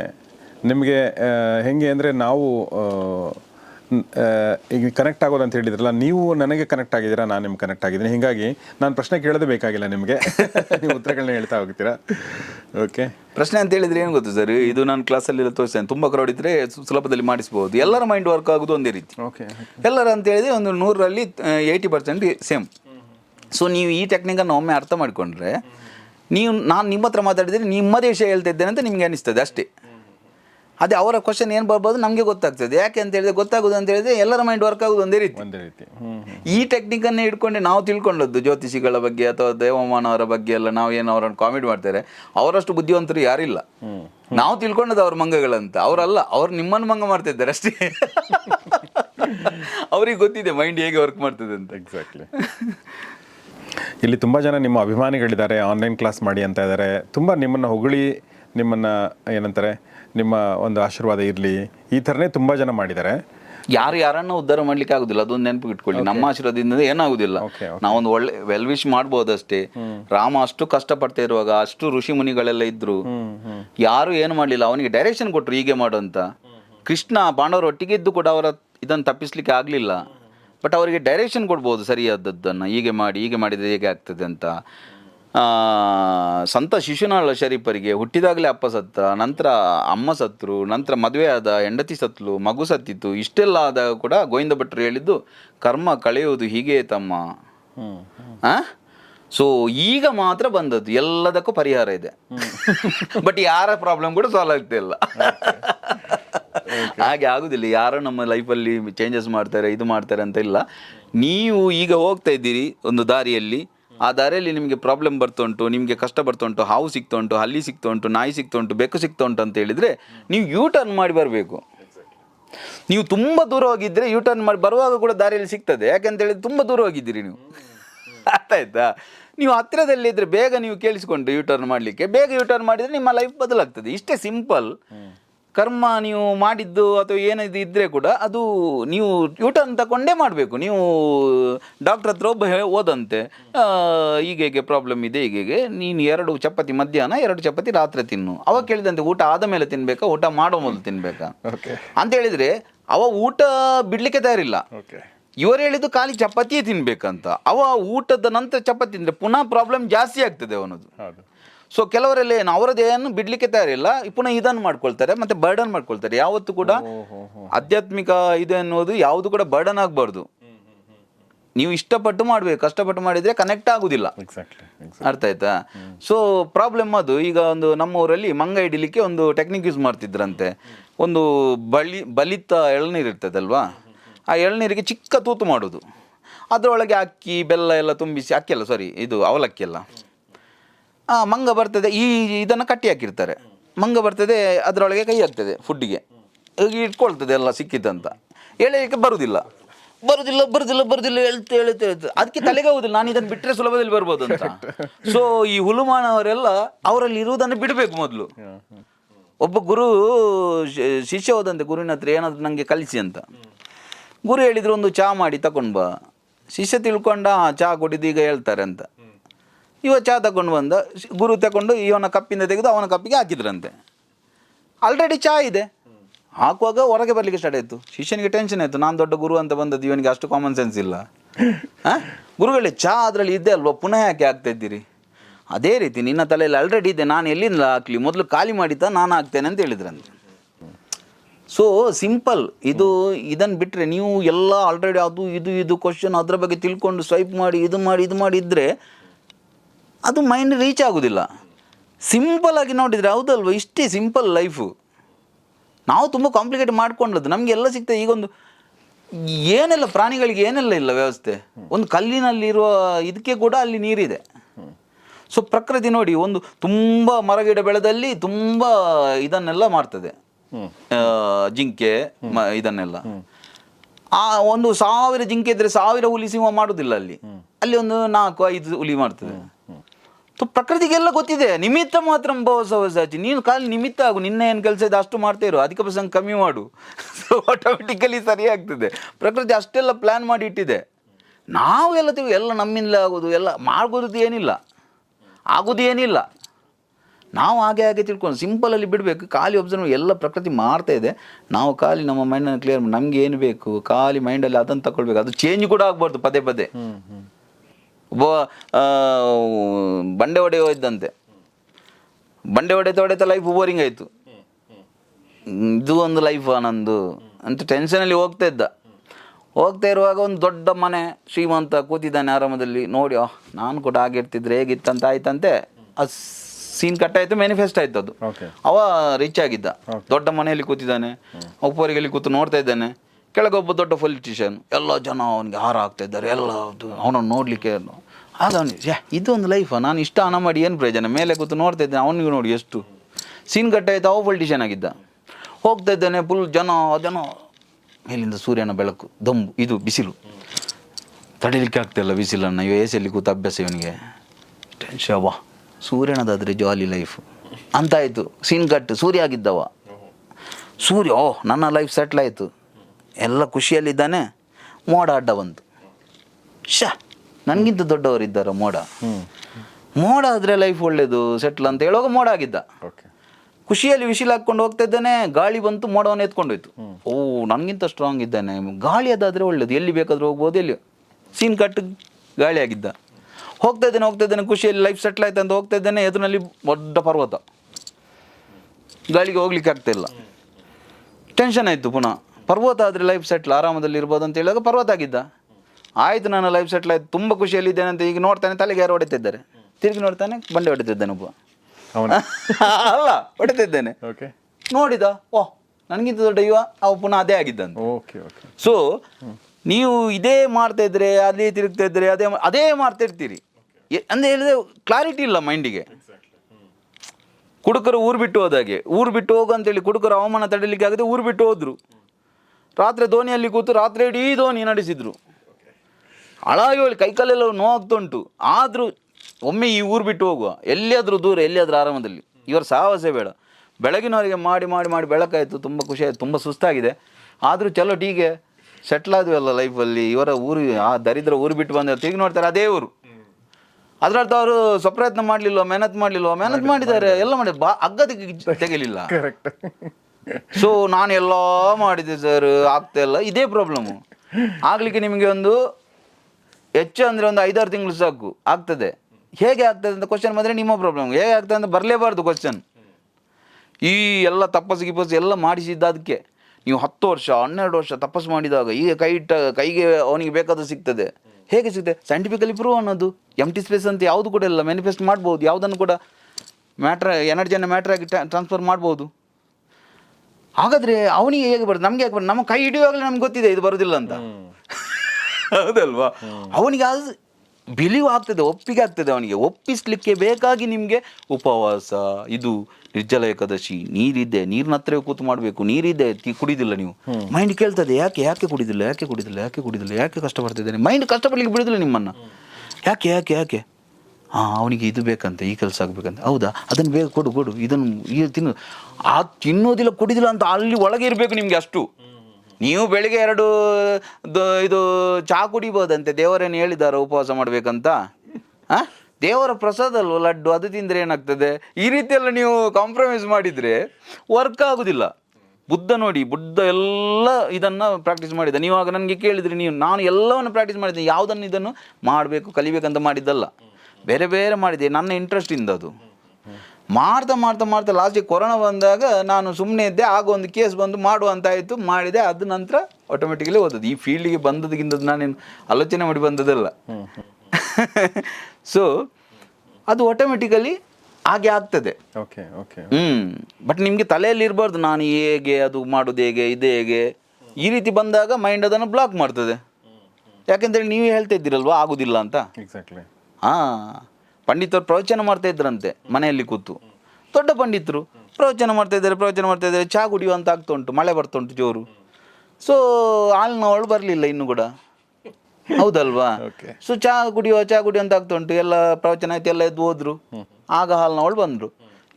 [SPEAKER 2] ನಿಮಗೆ ಹೆಂಗೆ ಅಂದರೆ ನಾವು ಈಗ ಕನೆಕ್ಟ್ ಆಗೋದು ಅಂತ ಹೇಳಿದ್ರಲ್ಲ ನೀವು ನನಗೆ ಕನೆಕ್ಟ್ ಆಗಿದ್ದೀರಾ ನಾನು ನಿಮ್ಗೆ ಕನೆಕ್ಟ್ ಆಗಿದ್ದೀನಿ. ಹೀಗಾಗಿ ನಾನು ಪ್ರಶ್ನೆ ಕೇಳೋದೇ ಬೇಕಾಗಿಲ್ಲ ನಿಮಗೆ. ನೀವು ಉತ್ತರಗಳನ್ನ ಹೇಳ್ತಾ ಹೋಗ್ತೀರಾ? ಓಕೆ.
[SPEAKER 1] ಪ್ರಶ್ನೆ ಅಂತ ಹೇಳಿದ್ರೆ ಏನು ಗೊತ್ತು ಸರ್? ಇದು ನಾನು ಕ್ಲಾಸಲ್ಲಿ ತೋರಿಸ್ತೇನೆ. ತುಂಬ ಕ್ರೌಡ್ ಇದ್ದರೆ ಸುಲಭದಲ್ಲಿ ಮಾಡಿಸ್ಬೋದು. ಎಲ್ಲರ ಮೈಂಡ್ ವರ್ಕ್ ಆಗೋದು ಒಂದೇ ರೀತಿ.
[SPEAKER 2] ಓಕೆ
[SPEAKER 1] ಎಲ್ಲರ ಅಂತ ಹೇಳಿದ್ರೆ ಒಂದು ನೂರರಲ್ಲಿ ಏಯ್ಟಿ ಪರ್ಸೆಂಟ್ ಸೇಮ್ ಸೊ ನೀವು ಈ ಟೆಕ್ನಿಕನ್ನು ಒಮ್ಮೆ ಅರ್ಥ ಮಾಡಿಕೊಂಡ್ರೆ ನೀವು ನಾನು ನಿಮ್ಮ ಹತ್ರ ಮಾತಾಡಿದರೆ ನಿಮ್ಮದೇ ವಿಷಯ ಹೇಳ್ತಾ ಇದ್ದೇನೆ ಅಂತ ನಿಮಗೆ ಅನಿಸ್ತದೆ ಅಷ್ಟೇ. ಅದೇ ಅವರ ಕ್ವಶನ್ ಏನು ಬರ್ಬೋದು ನಮಗೆ ಗೊತ್ತಾಗ್ತದೆ. ಯಾಕೆ ಅಂತ ಹೇಳಿದ್ರೆ ಗೊತ್ತಾಗೋದು ಅಂತ ಹೇಳಿದ್ರೆ ಎಲ್ಲರ ಮೈಂಡ್ ವರ್ಕ್ ಆಗೋದು ಒಂದೇ ರೀತಿ.
[SPEAKER 2] ಒಂದೇ ರೀತಿ.
[SPEAKER 1] ಈ ಟೆಕ್ನಿಕನ್ನು ಇಟ್ಕೊಂಡು ನಾವು ತಿಳ್ಕೊಂಡದ್ದು ಜ್ಯೋತಿಷಿಗಳ ಬಗ್ಗೆ ಅಥವಾ ದೇವಮಾನವರ ಬಗ್ಗೆ ಎಲ್ಲ ನಾವು ಏನು ಅವರನ್ನು ಕಾಮಿಡಿ ಮಾಡ್ತಾರೆ. ಅವರಷ್ಟು ಬುದ್ಧಿವಂತರು ಯಾರಿಲ್ಲ. ನಾವು ತಿಳ್ಕೊಂಡದ್ದು ಅವ್ರ ಮಂಗಗಳಂತ. ಅವರಲ್ಲ ಅವ್ರು ನಿಮ್ಮನ್ನು ಮಂಗ ಮಾಡ್ತಿದ್ದಾರೆ ಅಷ್ಟೇ. ಅವ್ರಿಗೆ ಗೊತ್ತಿದೆ ಮೈಂಡ್ ಹೇಗೆ ವರ್ಕ್ ಮಾಡ್ತದೆ ಅಂತ.
[SPEAKER 2] ಎಕ್ಸಾಕ್ಟ್ಲಿ ಇಲ್ಲಿ ತುಂಬ ಜನ ನಿಮ್ಮ ಅಭಿಮಾನಿಗಳಿದ್ದಾರೆ ಆನ್ಲೈನ್ ಕ್ಲಾಸ್ ಮಾಡಿ ಅಂತ ಇದ್ದಾರೆ. ತುಂಬ ನಿಮ್ಮನ್ನು ಹೊಗಳಿ ನಿಮ್ಮನ್ನು ಏನಂತಾರೆ ನಿಮ್ಮ ಒಂದು ಆಶೀರ್ವಾದ ಇರಲಿ ಈ ಥರನೇ ತುಂಬ ಜನ ಮಾಡಿದ್ದಾರೆ.
[SPEAKER 1] ಯಾರು ಯಾರನ್ನ ಉದ್ಧಾರ ಮಾಡ್ಲಿಕ್ಕೆ ಆಗುದಿಲ್ಲ ಅದೊಂದು ನೆನಪು ಇಟ್ಕೊಳ್ಳಿ ನಮ್ಮ ಆಶೀರ್ವಾದದಿಂದ ಏನಾಗುದಿಲ್ಲ. ನಾವೊಂದು ಒಳ್ಳೆ ವೆಲ್ ವಿಶ್ ಮಾಡ್ಬೋದಷ್ಟೇ. ರಾಮ ಅಷ್ಟು ಕಷ್ಟಪಡ್ತಾ ಇರುವಾಗ ಅಷ್ಟು ಋಷಿ ಮುನಿಗಳೆಲ್ಲ ಇದ್ರು. ಯಾರು ಏನು ಮಾಡಲಿಲ್ಲ ಅವನಿಗೆ ಡೈರೆಕ್ಷನ್ ಕೊಟ್ರು ಹೀಗೆ ಮಾಡು ಅಂತ ಕೃಷ್ಣ ಪಾಂಡವರು ಒಟ್ಟಿಗೆ ಇದ್ದು ಕೂಡ ಅವರ ಇದನ್ನು ತಪ್ಪಿಸ್ಲಿಕ್ಕೆ ಆಗಲಿಲ್ಲ. ಬಟ್ ಅವರಿಗೆ ಡೈರೆಕ್ಷನ್ ಕೊಡ್ಬೋದು ಸರಿಯಾದದ್ದನ್ನು. ಹೀಗೆ ಮಾಡಿ ಹೀಗೆ ಮಾಡಿದರೆ ಹೇಗೆ ಆಗ್ತದೆ ಅಂತ. ಸಂತ ಶಿಶುನಾಳ ಶರೀಫರಿಗೆ ಹುಟ್ಟಿದಾಗಲೇ ಅಪ್ಪ ಸತ್ತ ನಂತರ ಅಮ್ಮ ಸತ್ರು ನಂತರ ಮದುವೆ ಆದ ಹೆಂಡತಿ ಸತ್ಲು ಮಗು ಸತ್ತಿತ್ತು ಇಷ್ಟೆಲ್ಲ ಆದಾಗ ಕೂಡ ಗೋವಿಂದ ಭಟ್ರು ಹೇಳಿದ್ದು ಕರ್ಮ ಕಳೆಯುವುದು ಹೀಗೆ ತಮ್ಮ. ಆ? ಸೊ ಈಗ ಮಾತ್ರ ಬಂದದ್ದು. ಎಲ್ಲದಕ್ಕೂ ಪರಿಹಾರ ಇದೆ. ಬಟ್ ಯಾರ ಪ್ರಾಬ್ಲಮ್ ಕೂಡ ಸಾಲ್ವ್ ಆಗ್ತಾ ಇಲ್ಲ. ಹಾಗೆ ಆಗುದಿಲ್ಲ. ಯಾರೋ ನಮ್ಮ ಲೈಫಲ್ಲಿ ಚೇಂಜಸ್ ಮಾಡ್ತಾರೆ ಇದು ಮಾಡ್ತಾರೆ ಅಂತ ಇಲ್ಲ. ನೀವು ಈಗ ಹೋಗ್ತಾ ಇದ್ದೀರಿ ಒಂದು ದಾರಿಯಲ್ಲಿ. ಆ ದಾರಿಯಲ್ಲಿ ನಿಮಗೆ ಪ್ರಾಬ್ಲಮ್ ಬರ್ತುಂಟು ನಿಮಗೆ ಕಷ್ಟ ಬರ್ತುಂಟು ಹಾವು ಸಿಕ್ತಾ ಉಂಟು ಹಲ್ಲಿ ಸಿಕ್ತಾ ಉಂಟು ನಾಯಿ ಸಿಕ್ತಾ ಉಂಟು ಬೆಕ್ಕು ಸಿಕ್ತಾ ಉಂಟು ಅಂತ ಹೇಳಿದ್ರೆ ನೀವು ಯೂ ಟರ್ನ್ ಮಾಡಿ ಬರಬೇಕು. ನೀವು ತುಂಬ ದೂರ ಹೋಗಿದ್ರೆ ಯೂ ಟರ್ನ್ ಮಾಡಿ ಬರುವಾಗ ಕೂಡ ದಾರಿಯಲ್ಲಿ ಸಿಗ್ತದೆ. ಯಾಕಂತ ಹೇಳಿದ್ರೆ ತುಂಬ ದೂರ ಹೋಗಿದ್ದೀರಿ ನೀವು. ಅರ್ಥ ಆಯ್ತಾ? ನೀವು ಹತ್ತಿರದಲ್ಲಿದ್ದರೆ ಬೇಗ ನೀವು ಕೇಳಿಸ್ಕೊಂಡು ಯೂ ಟರ್ನ್ ಮಾಡಲಿಕ್ಕೆ ಬೇಗ ಯೂ ಟರ್ನ್ ಮಾಡಿದರೆ ನಿಮ್ಮ ಲೈಫ್ ಬದಲಾಗ್ತದೆ. ಇಷ್ಟೇ ಸಿಂಪಲ್ ಕರ್ಮ ನೀವು ಮಾಡಿದ್ದು ಅಥವಾ ಏನಿದು ಇದ್ರೆ ಕೂಡ ಅದು ನೀವು ಯೂಟರ್ನ್ ತಕೊಂಡೇ ತಗೊಂಡೇ ಮಾಡಬೇಕು. ನೀವು ಡಾಕ್ಟ್ರ್ ಹತ್ರ ಒಬ್ಬ ಹೇಳಿ ಹೋದಂತೆ ಈಗ ಹೀಗೆ ಪ್ರಾಬ್ಲಮ್ ಇದೆ ಈಗ ಹೇಗೆ ನೀನು ಎರಡು ಚಪಾತಿ ಮಧ್ಯಾಹ್ನ ಎರಡು ಚಪಾತಿ ರಾತ್ರಿ ತಿನ್ನು. ಅವಾಗ ಕೇಳಿದಂತೆ ಊಟ ಆದ ಮೇಲೆ ತಿನ್ಬೇಕಾ ಊಟ ಮಾಡೋ ಮೊದಲು ತಿನ್ಬೇಕಾ? ಅಂತ ಹೇಳಿದ್ರೆ ಅವ ಊಟ ಬಿಡ್ಲಿಕ್ಕೆ ತಯಾರಿಲ್ಲ. ಇವರು ಹೇಳಿದ್ದು ಖಾಲಿ ಚಪಾತಿಯೇ ತಿನ್ಬೇಕಂತ. ಅವ ಊಟದ ನಂತರ ಚಪಾತಿ ತಿಂದ್ರೆ ಪುನಃ ಪ್ರಾಬ್ಲಮ್ ಜಾಸ್ತಿ ಆಗ್ತದೆ ಅವನದು. ಸೊ ಕೆಲವರಲ್ಲಿ ಏನು ಅವರದೇನು ಬಿಡ್ಲಿಕ್ಕೆ ತಯಾರಿಲ್ಲ ಪುನಃ ಇದನ್ನು ಮಾಡ್ಕೊಳ್ತಾರೆ ಮತ್ತೆ ಬರ್ಡನ್ ಮಾಡ್ಕೊಳ್ತಾರೆ. ಯಾವತ್ತು ಕೂಡ ಆಧ್ಯಾತ್ಮಿಕ ಇದೆ ಅನ್ನೋದು ಯಾವುದು ಕೂಡ ಬರ್ಡನ್ ಆಗಬಾರ್ದು. ನೀವು ಇಷ್ಟಪಟ್ಟು ಮಾಡಬೇಕು ಕಷ್ಟಪಟ್ಟು ಮಾಡಿದ್ರೆ ಕನೆಕ್ಟ್ ಆಗುದಿಲ್ಲ. ಅರ್ಥ ಆಯ್ತಾ? ಸೊ ಪ್ರಾಬ್ಲಮ್ ಅದು ಈಗ ಒಂದು ನಮ್ಮ ಊರಲ್ಲಿ ಮಂಗ ಹಿಡಿಲಿಕ್ಕೆ ಒಂದು ಟೆಕ್ನಿಕ್ ಯೂಸ್ ಮಾಡ್ತಿದ್ರಂತೆ. ಒಂದು ಬಳಿ ಬಲಿತ ಎಳ್ನೀರು ಇರ್ತದಲ್ವಾ? ಆ ಎಳ್ನೀರಿಗೆ ಚಿಕ್ಕ ತೂತು ಮಾಡೋದು. ಅದರೊಳಗೆ ಅಕ್ಕಿ ಬೆಲ್ಲ ಎಲ್ಲ ತುಂಬಿಸಿ ಅಕ್ಕಿ ಅಲ್ಲ ಸಾರಿ ಇದು ಅವಲಕ್ಕಿ ಎಲ್ಲ ಆ ಮಂಗ ಬರ್ತದೆ ಈ ಇದನ್ನು ಕಟ್ಟಿ ಹಾಕಿರ್ತಾರೆ. ಮಂಗ ಬರ್ತದೆ ಅದರೊಳಗೆ ಕೈ ಹಾಕ್ತದೆ ಫುಡ್ಡಿಗೆ. ಇಟ್ಕೊಳ್ತದೆ ಎಲ್ಲ ಸಿಕ್ಕಿದ್ದಂತ. ಹೇಳಲಿಕ್ಕೆ ಬರುವುದಿಲ್ಲ ಬರುದಿಲ್ಲ ಬರುದಿಲ್ಲ ಬರುದಿಲ್ಲ ಹೇಳ್ತು ಹೇಳ್ತು ಹೇಳ್ತು. ಅದಕ್ಕೆ ತಲೆಗೆ ಹೋಗುದಿಲ್ಲ ನಾನು ಇದನ್ನು ಬಿಟ್ಟರೆ ಸುಲಭದಲ್ಲಿ ಬರ್ಬೋದು ಅಂತ. ಸೊ ಈ ಹುಲುಮಾನವರೆಲ್ಲ ಅವರಲ್ಲಿ ಇರುವುದನ್ನು ಬಿಡಬೇಕು ಮೊದಲು. ಒಬ್ಬ ಗುರು ಶಿಷ್ಯ ಹೋದಂತೆ ಗುರುವಿನ ಹತ್ರ ಏನಾದರೂ ನನಗೆ ಕಲಿಸಿ ಅಂತ. ಗುರು ಹೇಳಿದ್ರು ಒಂದು ಚಹಾ ಮಾಡಿ ತಗೊಂಡು ಬಾ. ಶಿಷ್ಯ ತಿಳ್ಕೊಂಡ "ಆ, ಚಹಾ ಕೊಟ್ಟಿದ್ದು ಈಗ ಹೇಳ್ತಾರೆ ಅಂತ. ಇವ ಚಹಾ ತಗೊಂಡು ಬಂದ, ಗುರು ತಗೊಂಡು ಇವನ ಕಪ್ಪಿಂದ ತೆಗೆದು ಅವನ ಕಪ್ಪಿಗೆ ಹಾಕಿದ್ರಂತೆ. ಆಲ್ರೆಡಿ ಚಹಾ ಇದೆ. ಹಾಕುವಾಗ ಹೊರಗೆ ಬರಲಿಕ್ಕೆ ಸ್ಟಾರ್ಟ್ ಆಯಿತು. ಶಿಷ್ಯನಿಗೆ ಟೆನ್ಷನ್ ಆಯಿತು. ನಾನು ದೊಡ್ಡ ಗುರು ಅಂತ ಬಂದದ್ದು ಇವನಿಗೆ ಅಷ್ಟು ಕಾಮನ್ ಸೆನ್ಸ್ ಇಲ್ಲ. ಹಾಂ? ಗುರುಗಳೇ ಚಹಾ ಅದರಲ್ಲಿ ಇದ್ದೆ ಅಲ್ವಾ? ಪುನಃ ಯಾಕೆ ಹಾಕ್ತಾ ಇದ್ದೀರಿ? ಅದೇ ರೀತಿ ನಿನ್ನ ತಲೆಯಲ್ಲಿ ಆಲ್ರೆಡಿ ಇದೆ. ನಾನು ಎಲ್ಲಿಂದ ಹಾಕ್ಲಿ? ಮೊದಲು ಖಾಲಿ ಮಾಡಿತಾ ನಾನು ಹಾಕ್ತೇನೆ ಅಂತ ಹೇಳಿದ್ರಂತೆ. ಸೊ ಸಿಂಪಲ್ ಇದು ಇದನ್ನು ಬಿಟ್ಟರೆ ನೀವು ಎಲ್ಲ ಆಲ್ರೆಡಿ ಅದು, ಇದು ಇದು ಕ್ವಶನ್ ಅದರ ಬಗ್ಗೆ ತಿಳ್ಕೊಂಡು ಸ್ವೈಪ್ ಮಾಡಿ, ಇದು ಮಾಡಿ ಇದು ಮಾಡಿ ಇದ್ದರೆ ಅದು ಮೈಂಡ್ ರೀಚ್ ಆಗೋದಿಲ್ಲ. ಸಿಂಪಲ್ ಆಗಿ ನೋಡಿದರೆ ಹೌದಲ್ವ? ಇಷ್ಟೇ ಸಿಂಪಲ್ ಲೈಫು ನಾವು ತುಂಬ ಕಾಂಪ್ಲಿಕೇಟ್ ಮಾಡ್ಕೊಂಡದ್ದು. ನಮಗೆ ಎಲ್ಲ ಸಿಗ್ತದೆ ಈಗೊಂದು ಏನೆಲ್ಲ ಪ್ರಾಣಿಗಳಿಗೆ ಏನೆಲ್ಲ ಇಲ್ಲ ವ್ಯವಸ್ಥೆ? ಒಂದು ಕಲ್ಲಿನಲ್ಲಿರುವ ಇದಕ್ಕೆ ಕೂಡ ಅಲ್ಲಿ ನೀರಿದೆ. ಸೊ ಪ್ರಕೃತಿ ನೋಡಿ, ಒಂದು ತುಂಬ ಮರಗಿಡ ಬೆಳೆದಲ್ಲಿ ತುಂಬ ಇದನ್ನೆಲ್ಲ ಮಾಡ್ತದೆ. ಜಿಂಕೆ ಇದನ್ನೆಲ್ಲ. ಆ, ಒಂದು ಸಾವಿರ ಜಿಂಕೆ ಇದ್ರೆ ಸಾವಿರ ಹುಲಿ ಸಿಂಹ ಮಾಡುದಿಲ್ಲ ಅಲ್ಲಿ. ಅಲ್ಲಿ ಒಂದು ನಾಲ್ಕು, ಐದು ಹುಲಿ ಮಾಡ್ತದೆ. ಪ್ರಕೃತಿಗೆಲ್ಲ ಗೊತ್ತಿದೆ. ನಿಮಿತ್ತ ಮಾತ್ರ ಸವಸಾಚಿ ನೀನು ಖಾಲಿ ನಿಮಿತ್ತ ಆಗು. ನಿನ್ನ ಏನು ಕೆಲಸ ಇದೆ ಅಷ್ಟು ಮಾಡ್ತಾ ಇರು. ಅದಕ್ಕೆ ಪ್ರಸಂಗ ಕಮ್ಮಿ ಮಾಡು. ಆಟೋಮೆಟಿಕಲಿ ಸರಿ ಆಗ್ತದೆ. ಪ್ರಕೃತಿ ಅಷ್ಟೆಲ್ಲ ಪ್ಲ್ಯಾನ್ ಮಾಡಿ ಇಟ್ಟಿದೆ. ನಾವು ಎಲ್ಲ ತಿಳಿ ಎಲ್ಲ ನಮ್ಮಿಂದಲೇ ಆಗೋದು, ಎಲ್ಲ ಮಾಡ್ಬೋದು ಏನಿಲ್ಲ. ಆಗೋದು ಏನಿಲ್ಲ. ನಾವು ಹಾಗೆ ಹಾಗೆ ತಿಳ್ಕೊಂಡು ಸಿಂಪಲಲ್ಲಿ ಬಿಡಬೇಕು. ಖಾಲಿ ಒಬ್ಸರ್ವ್ ಎಲ್ಲ ಪ್ರಕೃತಿ ಮಾಡ್ತಾ ಇದೆ. ನಾವು ಖಾಲಿ ನಮ್ಮ ಮೈಂಡನ್ನು ಕ್ಲಿಯರ್ ನಮ್ಗೆ ಏನು ಬೇಕು? ಖಾಲಿ ಮೈಂಡಲ್ಲಿ ಅದನ್ನು ತಗೊಳ್ಬೇಕು ಅದು ಚೇಂಜ್ ಕೂಡ ಆಗ್ಬಾರ್ದು ಪದೇ ಪದೇ. ಒಬ್ಬ ಬಂಡೆ ಹೊಡೆಯೋ ಇದ್ದಂತೆ. ಬಂಡೆ ಹೊಡೆತ ಹೊಡೆತ ಲೈಫ್ ಬೋರಿಂಗ್ ಆಯಿತು. ಇದು ಒಂದು ಲೈಫ್ ನಂದು. ಅಂತ ಟೆನ್ಷನಲ್ಲಿ ಹೋಗ್ತಾ ಇದ್ದ. ಹೋಗ್ತಾ ಇರುವಾಗ ಒಂದು ದೊಡ್ಡ ಮನೆ ಶ್ರೀಮಂತ ಕೂತಿದ್ದಾನೆ ಆರಾಮದಲ್ಲಿ. ನೋಡಿ ನಾನು ಕೂಡ ಆಗಿರ್ತಿದ್ರೆ ಹೇಗಿತ್ತಂತ ಆಯ್ತಂತೆ. ಆ ಸೀನ್ ಕಟ್ ಆಯ್ತು ಮ್ಯಾನಿಫೆಸ್ಟ್ ಆಯ್ತು ಅದು ಅವ ರಿಚ್ ಆಗಿದ್ದ. ದೊಡ್ಡ ಮನೆಯಲ್ಲಿ ಕೂತಿದ್ದಾನೆ. ಒಪ್ಪೋರಿಗೆ ಕೂತು ನೋಡ್ತಾ ಇದ್ದಾನೆ. ಕೆಳಗೆ ಒಬ್ಬ ದೊಡ್ಡ ಪೊಲಿಟಿಷಿಯನ್ ಎಲ್ಲ ಜನ ಅವನಿಗೆ ಹಾರ ಆಗ್ತಾ ಇದ್ದಾರೆ, ಎಲ್ಲ ಅವನನ್ನು ನೋಡಲಿಕ್ಕೆ ಆಗ ಅವನು ಯಾ, ಇದೊಂದು ಲೈಫಾ ನಾನು ಇಷ್ಟ ಹಣ ಮಾಡಿ ಏನು ಪ್ರಯೋಜನ? ಮೇಲೆ ಕೂತು ನೋಡ್ತಾ ಇದ್ದೇನೆ, ಅವನಿಗೆ ನೋಡಿ ಎಷ್ಟು. ಸೀನ್ ಕಟ್ಟ ಆಯ್ತು ಅವ ಪೊಲಿಟಿಷಿಯನ್ ಆಗಿದ್ದ. ಹೋಗ್ತಾ ಇದ್ದಾನೆ ಫುಲ್ ಜನ ಜನ. ಮೇಲಿಂದ ಸೂರ್ಯನ ಬೆಳಕು, ದೊಂಬು, ಇದು ಬಿಸಿಲು. ತಡಿಲಿಕ್ಕೆ ಆಗ್ತಿಲ್ಲ ಬಿಸಿಲನ್ನು ಇವ ಎ ಸಿಯಲ್ಲಿ ಕೂತು ಅಭ್ಯಾಸ ಇವನಿಗೆ. ಟೆನ್ಷನ್ ವಾ ಸೂರ್ಯನದಾದರೆ ಜಾಲಿ ಲೈಫ್ ಅಂತಾಯಿತು ಸೀನ್ ಕಟ್ ಸೂರ್ಯ ಆಗಿದ್ದವ. ಸೂರ್ಯ, ಓಹ್, ನನ್ನ ಲೈಫ್ ಸೆಟ್ಲ್ ಆಯಿತು. ಎಲ್ಲ ಖುಷಿಯಲ್ಲಿದ್ದಾನೆ. ಮೋಡ ಅಡ್ಡ ಬಂತು. ಶ ನನಗಿಂತ ದೊಡ್ಡವರಿದ್ದಾರೆ ಮೋಡ? ಮೋಡ ಆದರೆ ಲೈಫ್ ಒಳ್ಳೇದು ಸೆಟ್ಲ್ ಅಂತ ಹೇಳುವಾಗ ಮೋಡ ಆಗಿದ್ದ.
[SPEAKER 2] ಓಕೆ
[SPEAKER 1] ಖುಷಿಯಲ್ಲಿ ವಿಶಿಲ್ ಹಾಕ್ಕೊಂಡು ಹೋಗ್ತಾ ಇದ್ದಾನೆ ಗಾಳಿ ಬಂತು ಮೋಡವನ್ನು ಎತ್ಕೊಂಡೋಯ್ತು ಓ ನನಗಿಂತ ಸ್ಟ್ರಾಂಗ್ ಇದ್ದಾನೆ. ಗಾಳಿ ಅದಾದರೆ ಒಳ್ಳೇದು. ಎಲ್ಲಿ ಬೇಕಾದರೂ ಹೋಗ್ಬೋದು ಎಲ್ಲಿ ಸೀನ್ ಕಟ್ಟು ಗಾಳಿ ಆಗಿದ್ದ. ಹೋಗ್ತಾ ಇದ್ದಾನೆ ಹೋಗ್ತಾ ಇದ್ದಾನೆ ಖುಷಿಯಲ್ಲಿ ಲೈಫ್ ಸೆಟ್ಲ್ ಆಯ್ತು ಅಂತ ಹೋಗ್ತಾ ಇದ್ದಾನೆ ಎದುರಿನಲ್ಲಿ ದೊಡ್ಡ ಪರ್ವತ. ಗಾಳಿಗೆ ಹೋಗ್ಲಿಕ್ಕೆ ಆಗ್ತಾ ಇಲ್ಲ. ಟೆನ್ಷನ್ ಆಯಿತು ಪುನಃ. ಪರ್ವತ ಆದರೆ ಲೈಫ್ ಸೆಟ್ಲ್ ಆರಾಮದಲ್ಲಿ ಇರ್ಬೋದು ಅಂತ ಹೇಳಿದಾಗ ಪರ್ವತ ಆಗಿದ್ದ. ಆಯಿತು ನನ್ನ ಲೈಫ್ ಸೆಟ್ಲ್ ಆಯ್ತು ತುಂಬ ಖುಷಿಯಲ್ಲಿದ್ದೇನೆ ಅಂತ ಈಗ ನೋಡ್ತಾನೆ ತಲೆಗೆ ಯಾರು ಹೊಡಿತಿದ್ದಾರೆ? ತಿರುಗಿ ನೋಡ್ತಾನೆ ಬಂಡೆ ಹೊಡಿತಿದ್ದಾನೆ ಒಬ್ಬ. ಅಲ್ಲ ಹೊಡಿತಿದ್ದೇನೆ. ನೋಡಿದ ಓ ನನಗಿಂತ ದೊಡ್ಡ ಇವ ಅವ ಪುನಃ ಅದೇ ಆಗಿದ್ದಂತ. ಸೊ ನೀವು ಇದೇ ಮಾಡ್ತಾ ಇದ್ರೆ ಅದೇ ತಿರುಗ್ತಾ ಇದ್ರೆ ಅದೇ ಅದೇ ಮಾಡ್ತಾ ಇರ್ತೀರಿ. ಅಂದ್ರೆ ಹೇಳಿದ್ರೆ ಕ್ಲಾರಿಟಿ ಇಲ್ಲ ಮೈಂಡಿಗೆ ಕುಡುಕರು ಊರು ಬಿಟ್ಟು ಹೋದಾಗೆ ಊರು ಬಿಟ್ಟು ಹೋಗು ಅಂತೇಳಿ ಕುಡುಕರು ಹವಾಮಾನ ತಡಲಿಕ್ಕೆ ಆಗದೆ ಊರು ಬಿಟ್ಟು ಹೋದ್ರು. ರಾತ್ರಿ ದೋಣಿಯಲ್ಲಿ ಕೂತು ರಾತ್ರಿ ಇಡೀ ದೋಣಿ ನಡೆಸಿದ್ರು. ಹಾಳಾಗಿ ಹೋಗಿ ಕೈಕಾಲೆಲ್ಲ ನೋವಾಗ್ತುಂಟು. ಆದರೂ ಒಮ್ಮೆ ಈ ಊರು ಬಿಟ್ಟು ಹೋಗುವ. ಎಲ್ಲಿಯಾದರೂ ದೂರ ಎಲ್ಲಿಯಾದರೂ ಆರಾಮದಲ್ಲಿ. ಇವರ ಸಾಹಸೇ ಬೇಡ. ಬೆಳಗಿನವರಿಗೆ ಮಾಡಿ ಮಾಡಿ ಮಾಡಿ ಬೆಳಕಾಯಿತು. ತುಂಬ ಖುಷಿ ಆಯಿತು. ತುಂಬ ಸುಸ್ತಾಗಿದೆ. ಆದರೂ ಚಲೋ ಟೀಗೆ ಸೆಟ್ಲ್ ಆದ್ವಲ್ಲ ಲೈಫಲ್ಲಿ ಇವರ ಊರು ಆ ದರಿದ್ರ ಊರು ಬಿಟ್ಟು ಬಂದ ತಿರುಗಿ ನೋಡ್ತಾರೆ ಅದೇ ಊರು. ಅದರರ್ಥ ಅವರು ಸ್ವಪ್ರಯತ್ನ ಮಾಡಲಿಲ್ಲ ಮೆಹನತ್ ಮಾಡಲಿಲ್ಲ ಮೆಹನತ್ ಮಾಡಿದ್ದಾರೆ. ಎಲ್ಲ ಮಾಡಿ ಬಾ ಅಗ್ಗದಕ್ಕೆ ತೆಗಿ- ತೆಗಿಲಿಲ್ಲ.
[SPEAKER 2] ಕರೆಕ್ಟ್
[SPEAKER 1] ಸೊ ನಾನು ಎಲ್ಲ ಮಾಡಿದೆ ಸರ್ ಆಗ್ತಾ ಇಲ್ಲ. ಇದೇ ಪ್ರಾಬ್ಲಮ್ ಆಗ್ಲಿಕ್ಕೆ ನಿಮಗೆ ಒಂದು ಹೆಚ್ಚು ಅಂದರೆ ಒಂದು ಐದಾರು ತಿಂಗಳು ಸಾಕು. ಆಗ್ತದೆ. ಹೇಗೆ ಆಗ್ತದೆ ಅಂತ ಕ್ವಶನ್ ಬಂದರೆ ನಿಮ್ಮ ಪ್ರಾಬ್ಲಮ್ ಹೇಗೆ ಆಗ್ತದೆ ಅಂತ ಬರಲೇಬಾರ್ದು ಕ್ವಶನ್ ಈ ಎಲ್ಲ ತಪಸ್ಸು ಗಿಪಸ್ ಎಲ್ಲ ಮಾಡಿಸಿದ್ದ ಅದಕ್ಕೆ ನೀವು ಹತ್ತು ವರ್ಷ, ಹನ್ನೆರಡು ವರ್ಷ ತಪಸ್ಸು ಮಾಡಿದಾಗ ಈಗ ಕೈ ಇಟ್ಟ, ಕೈಗೆ ಅವನಿಗೆ ಬೇಕಾದ ಸಿಗ್ತದೆ. ಹೇಗೆ ಸಿಗ್ತದೆ? ಸೈಂಟಿಫಿಕಲಿ ಪ್ರೂವ್ ಅನ್ನೋದು. ಎಂ ಟಿ ಸ್ಪೇಸ್ ಅಂತ ಯಾವುದು ಕೂಡ ಇಲ್ಲ. ಮ್ಯಾನಿಫೆಸ್ಟ್ ಮಾಡ್ಬೋದು. ಯಾವುದನ್ನು ಕೂಡ ಮ್ಯಾಟ್ರ್ ಎನರ್ಜಿಯನ್ನು ಮ್ಯಾಟ್ರ್ ಆಗಿ ಟ್ರಾನ್ಸ್ಫರ್ ಮಾಡ್ಬೋದು. ಹಾಗಾದರೆ ಅವನಿಗೆ ಹೇಗೆ ಬರುತ್ತೆ? ನಮಗೆ ಹೇಗೆ ಬರುತ್ತೆ? ನಮ್ಮ ಕೈ ಹಿಡಿಯುವಾಗಲೇ ನಮ್ಗೆ ಗೊತ್ತಿದೆ ಇದು ಬರೋದಿಲ್ಲ ಅಂತ. ಹೌದಲ್ವಾ ಅವನಿಗೆ ಅದು ಬಿಲೀವ್ ಆಗ್ತದೆ ಒಪ್ಪಿಗೆ ಆಗ್ತದೆ ಅವನಿಗೆ. ಒಪ್ಪಿಸ್ಲಿಕ್ಕೆ ಬೇಕಾಗಿ ನಿಮಗೆ ಉಪವಾಸ ಇದು ನಿರ್ಜಲ ಏಕಾದಶಿ ನೀರಿದೆ ನೀರಿನ ಹತ್ರ ಕೂತು ಮಾಡಬೇಕು ನೀರಿದೆ ಕುಡಿದಿಲ್ಲ ನೀವು. ಮೈಂಡ್ ಕೇಳ್ತದೆ ಯಾಕೆ ಯಾಕೆ ಕುಡಿದಿಲ್ಲ ಯಾಕೆ ಕುಡಿದಿಲ್ಲ ಯಾಕೆ ಕುಡಿದಿಲ್ಲ ಯಾಕೆ ಕಷ್ಟಪಡ್ತಿದ್ದಾನೆ? ಮೈಂಡ್ ಕಷ್ಟಪಡ್ಲಿಕ್ಕೆ ಬಿಡುದಿಲ್ಲ ನಿಮ್ಮನ್ನು. ಯಾಕೆ ಯಾಕೆ ಯಾಕೆ? ಅವನಿಗೆ ಇದು ಬೇಕಂತೆ, ಈ ಕೆಲಸ ಆಗ್ಬೇಕಂತ. ಹೌದಾ? ಅದನ್ನು ಬೇಗ ಕೊಡು ಕೊಡು. ಇದನ್ನು ಈ ತಿನ್ನು. ಆ ತಿನ್ನೋದಿಲ್ಲ, ಕುಡಿದಿಲ್ಲ ಅಂತ ಅಲ್ಲಿ ಒಳಗೆ ಇರಬೇಕು ನಿಮಗೆ ಅಷ್ಟು. ನೀವು ಬೆಳಿಗ್ಗೆ ಎರಡು ಇದು ಚಹಾ ಕುಡಿಬೋದಂತೆ. ದೇವರೇನು ಹೇಳಿದ್ದಾರೆ ಉಪವಾಸ ಮಾಡಬೇಕಂತ? ಆ? ದೇವರ ಪ್ರಸಾದ ಅಲ್ವ ಲಡ್ಡು? ಅದು ತಿಂದರೆ ಏನಾಗ್ತದೆ? ಈ ರೀತಿಯೆಲ್ಲ ನೀವು ಕಾಂಪ್ರಮೈಸ್ ಮಾಡಿದರೆ ವರ್ಕ್ ಆಗೋದಿಲ್ಲ. ಬುದ್ಧ ನೋಡಿ, ಬುದ್ಧ ಎಲ್ಲ ಇದನ್ನು ಪ್ರಾಕ್ಟೀಸ್ ಮಾಡಿದ. ನೀವು ಆಗ ನನಗೆ ಕೇಳಿದ್ರಿ ನೀವು, ನಾನು ಎಲ್ಲವನ್ನು ಪ್ರಾಕ್ಟೀಸ್ ಮಾಡಿದ್ದೆ. ಯಾವುದನ್ನು ಇದನ್ನು ಮಾಡಬೇಕು, ಕಲಿಬೇಕಂತ ಮಾಡಿದ್ದಲ್ಲ. ಬೇರೆ ಬೇರೆ ಮಾಡಿದೆ ನನ್ನ ಇಂಟ್ರೆಸ್ಟಿಂದ ಅದು. ಮಾಡ್ತಾ ಮಾಡ್ತಾ ಮಾಡ್ತಾ ಲಾಸ್ಟಿಗೆ ಕೊರೋನಾ ಬಂದಾಗ ನಾನು ಸುಮ್ಮನೆ ಇದ್ದೆ ಆಗ ಒಂದು ಕೇಸ್ ಬಂದು ಮಾಡುವ ಅಂತ ಆಯಿತು ಮಾಡಿದೆ ಅದ ನಂತರ ಆಟೋಮೆಟಿಕಲಿ ಓದೋದು. ಈ ಫೀಲ್ಡಿಗೆ ಬಂದದಕ್ಕಿಂತ ನಾನೇನು ಆಲೋಚನೆ ಮಾಡಿ ಬಂದದಲ್ಲ ಸೊ ಅದು ಆಟೋಮೆಟಿಕಲಿ ಹಾಗೆ ಆಗ್ತದೆ.
[SPEAKER 2] ಓಕೆ ಓಕೆ
[SPEAKER 1] ಹ್ಞೂ ಬಟ್ ನಿಮಗೆ ತಲೆಯಲ್ಲಿ ಇರಬಾರ್ದು ನಾನು ಹೇಗೆ ಅದು ಮಾಡೋದು ಹೇಗೆ ಇದು ಹೇಗೆ. ಈ ರೀತಿ ಬಂದಾಗ ಮೈಂಡ್ ಅದನ್ನು ಬ್ಲಾಕ್ ಮಾಡ್ತದೆ. ಯಾಕೆಂತೇಳಿ ನೀವೇ ಹೇಳ್ತಾ ಇದ್ದೀರಲ್ವಾ ಆಗೋದಿಲ್ಲ ಅಂತ.
[SPEAKER 2] ಎಕ್ಸಾಕ್ಟ್ಲಿ
[SPEAKER 1] ಹಾಂ ಪಂಡಿತರು ಪ್ರವಚನ ಮಾಡ್ತಾ ಇದ್ರಂತೆ ಮನೆಯಲ್ಲಿ ಕೂತು. ದೊಡ್ಡ ಪಂಡಿತರು ಪ್ರವಚನ ಮಾಡ್ತಾ ಇದ್ದಾರೆ ಪ್ರವಚನ ಮಾಡ್ತಾ ಇದ್ದಾರೆ ಚಹಾ ಕುಡಿಯುವಂತ ಆಗ್ತಾ ಉಂಟು ಮಳೆ ಬರ್ತಾ ಉಂಟು ಜೋರು ಸೊ ಹಾಲಿನವಳು ಬರಲಿಲ್ಲ ಇನ್ನು ಕೂಡ. ಹೌದಲ್ವಾ. ಸೊ ಚಹಾ ಕುಡಿಯುವ ಚಹಾ ಕುಡಿಯುವಂತ ಆಗ್ತಾ ಉಂಟು ಎಲ್ಲ ಪ್ರವಚನ ಆಯ್ತು ಎಲ್ಲ ಎದ್ದು ಹೋದ್ರು. ಆಗ ಹಾಲಿನವಳು ಬಂದರು.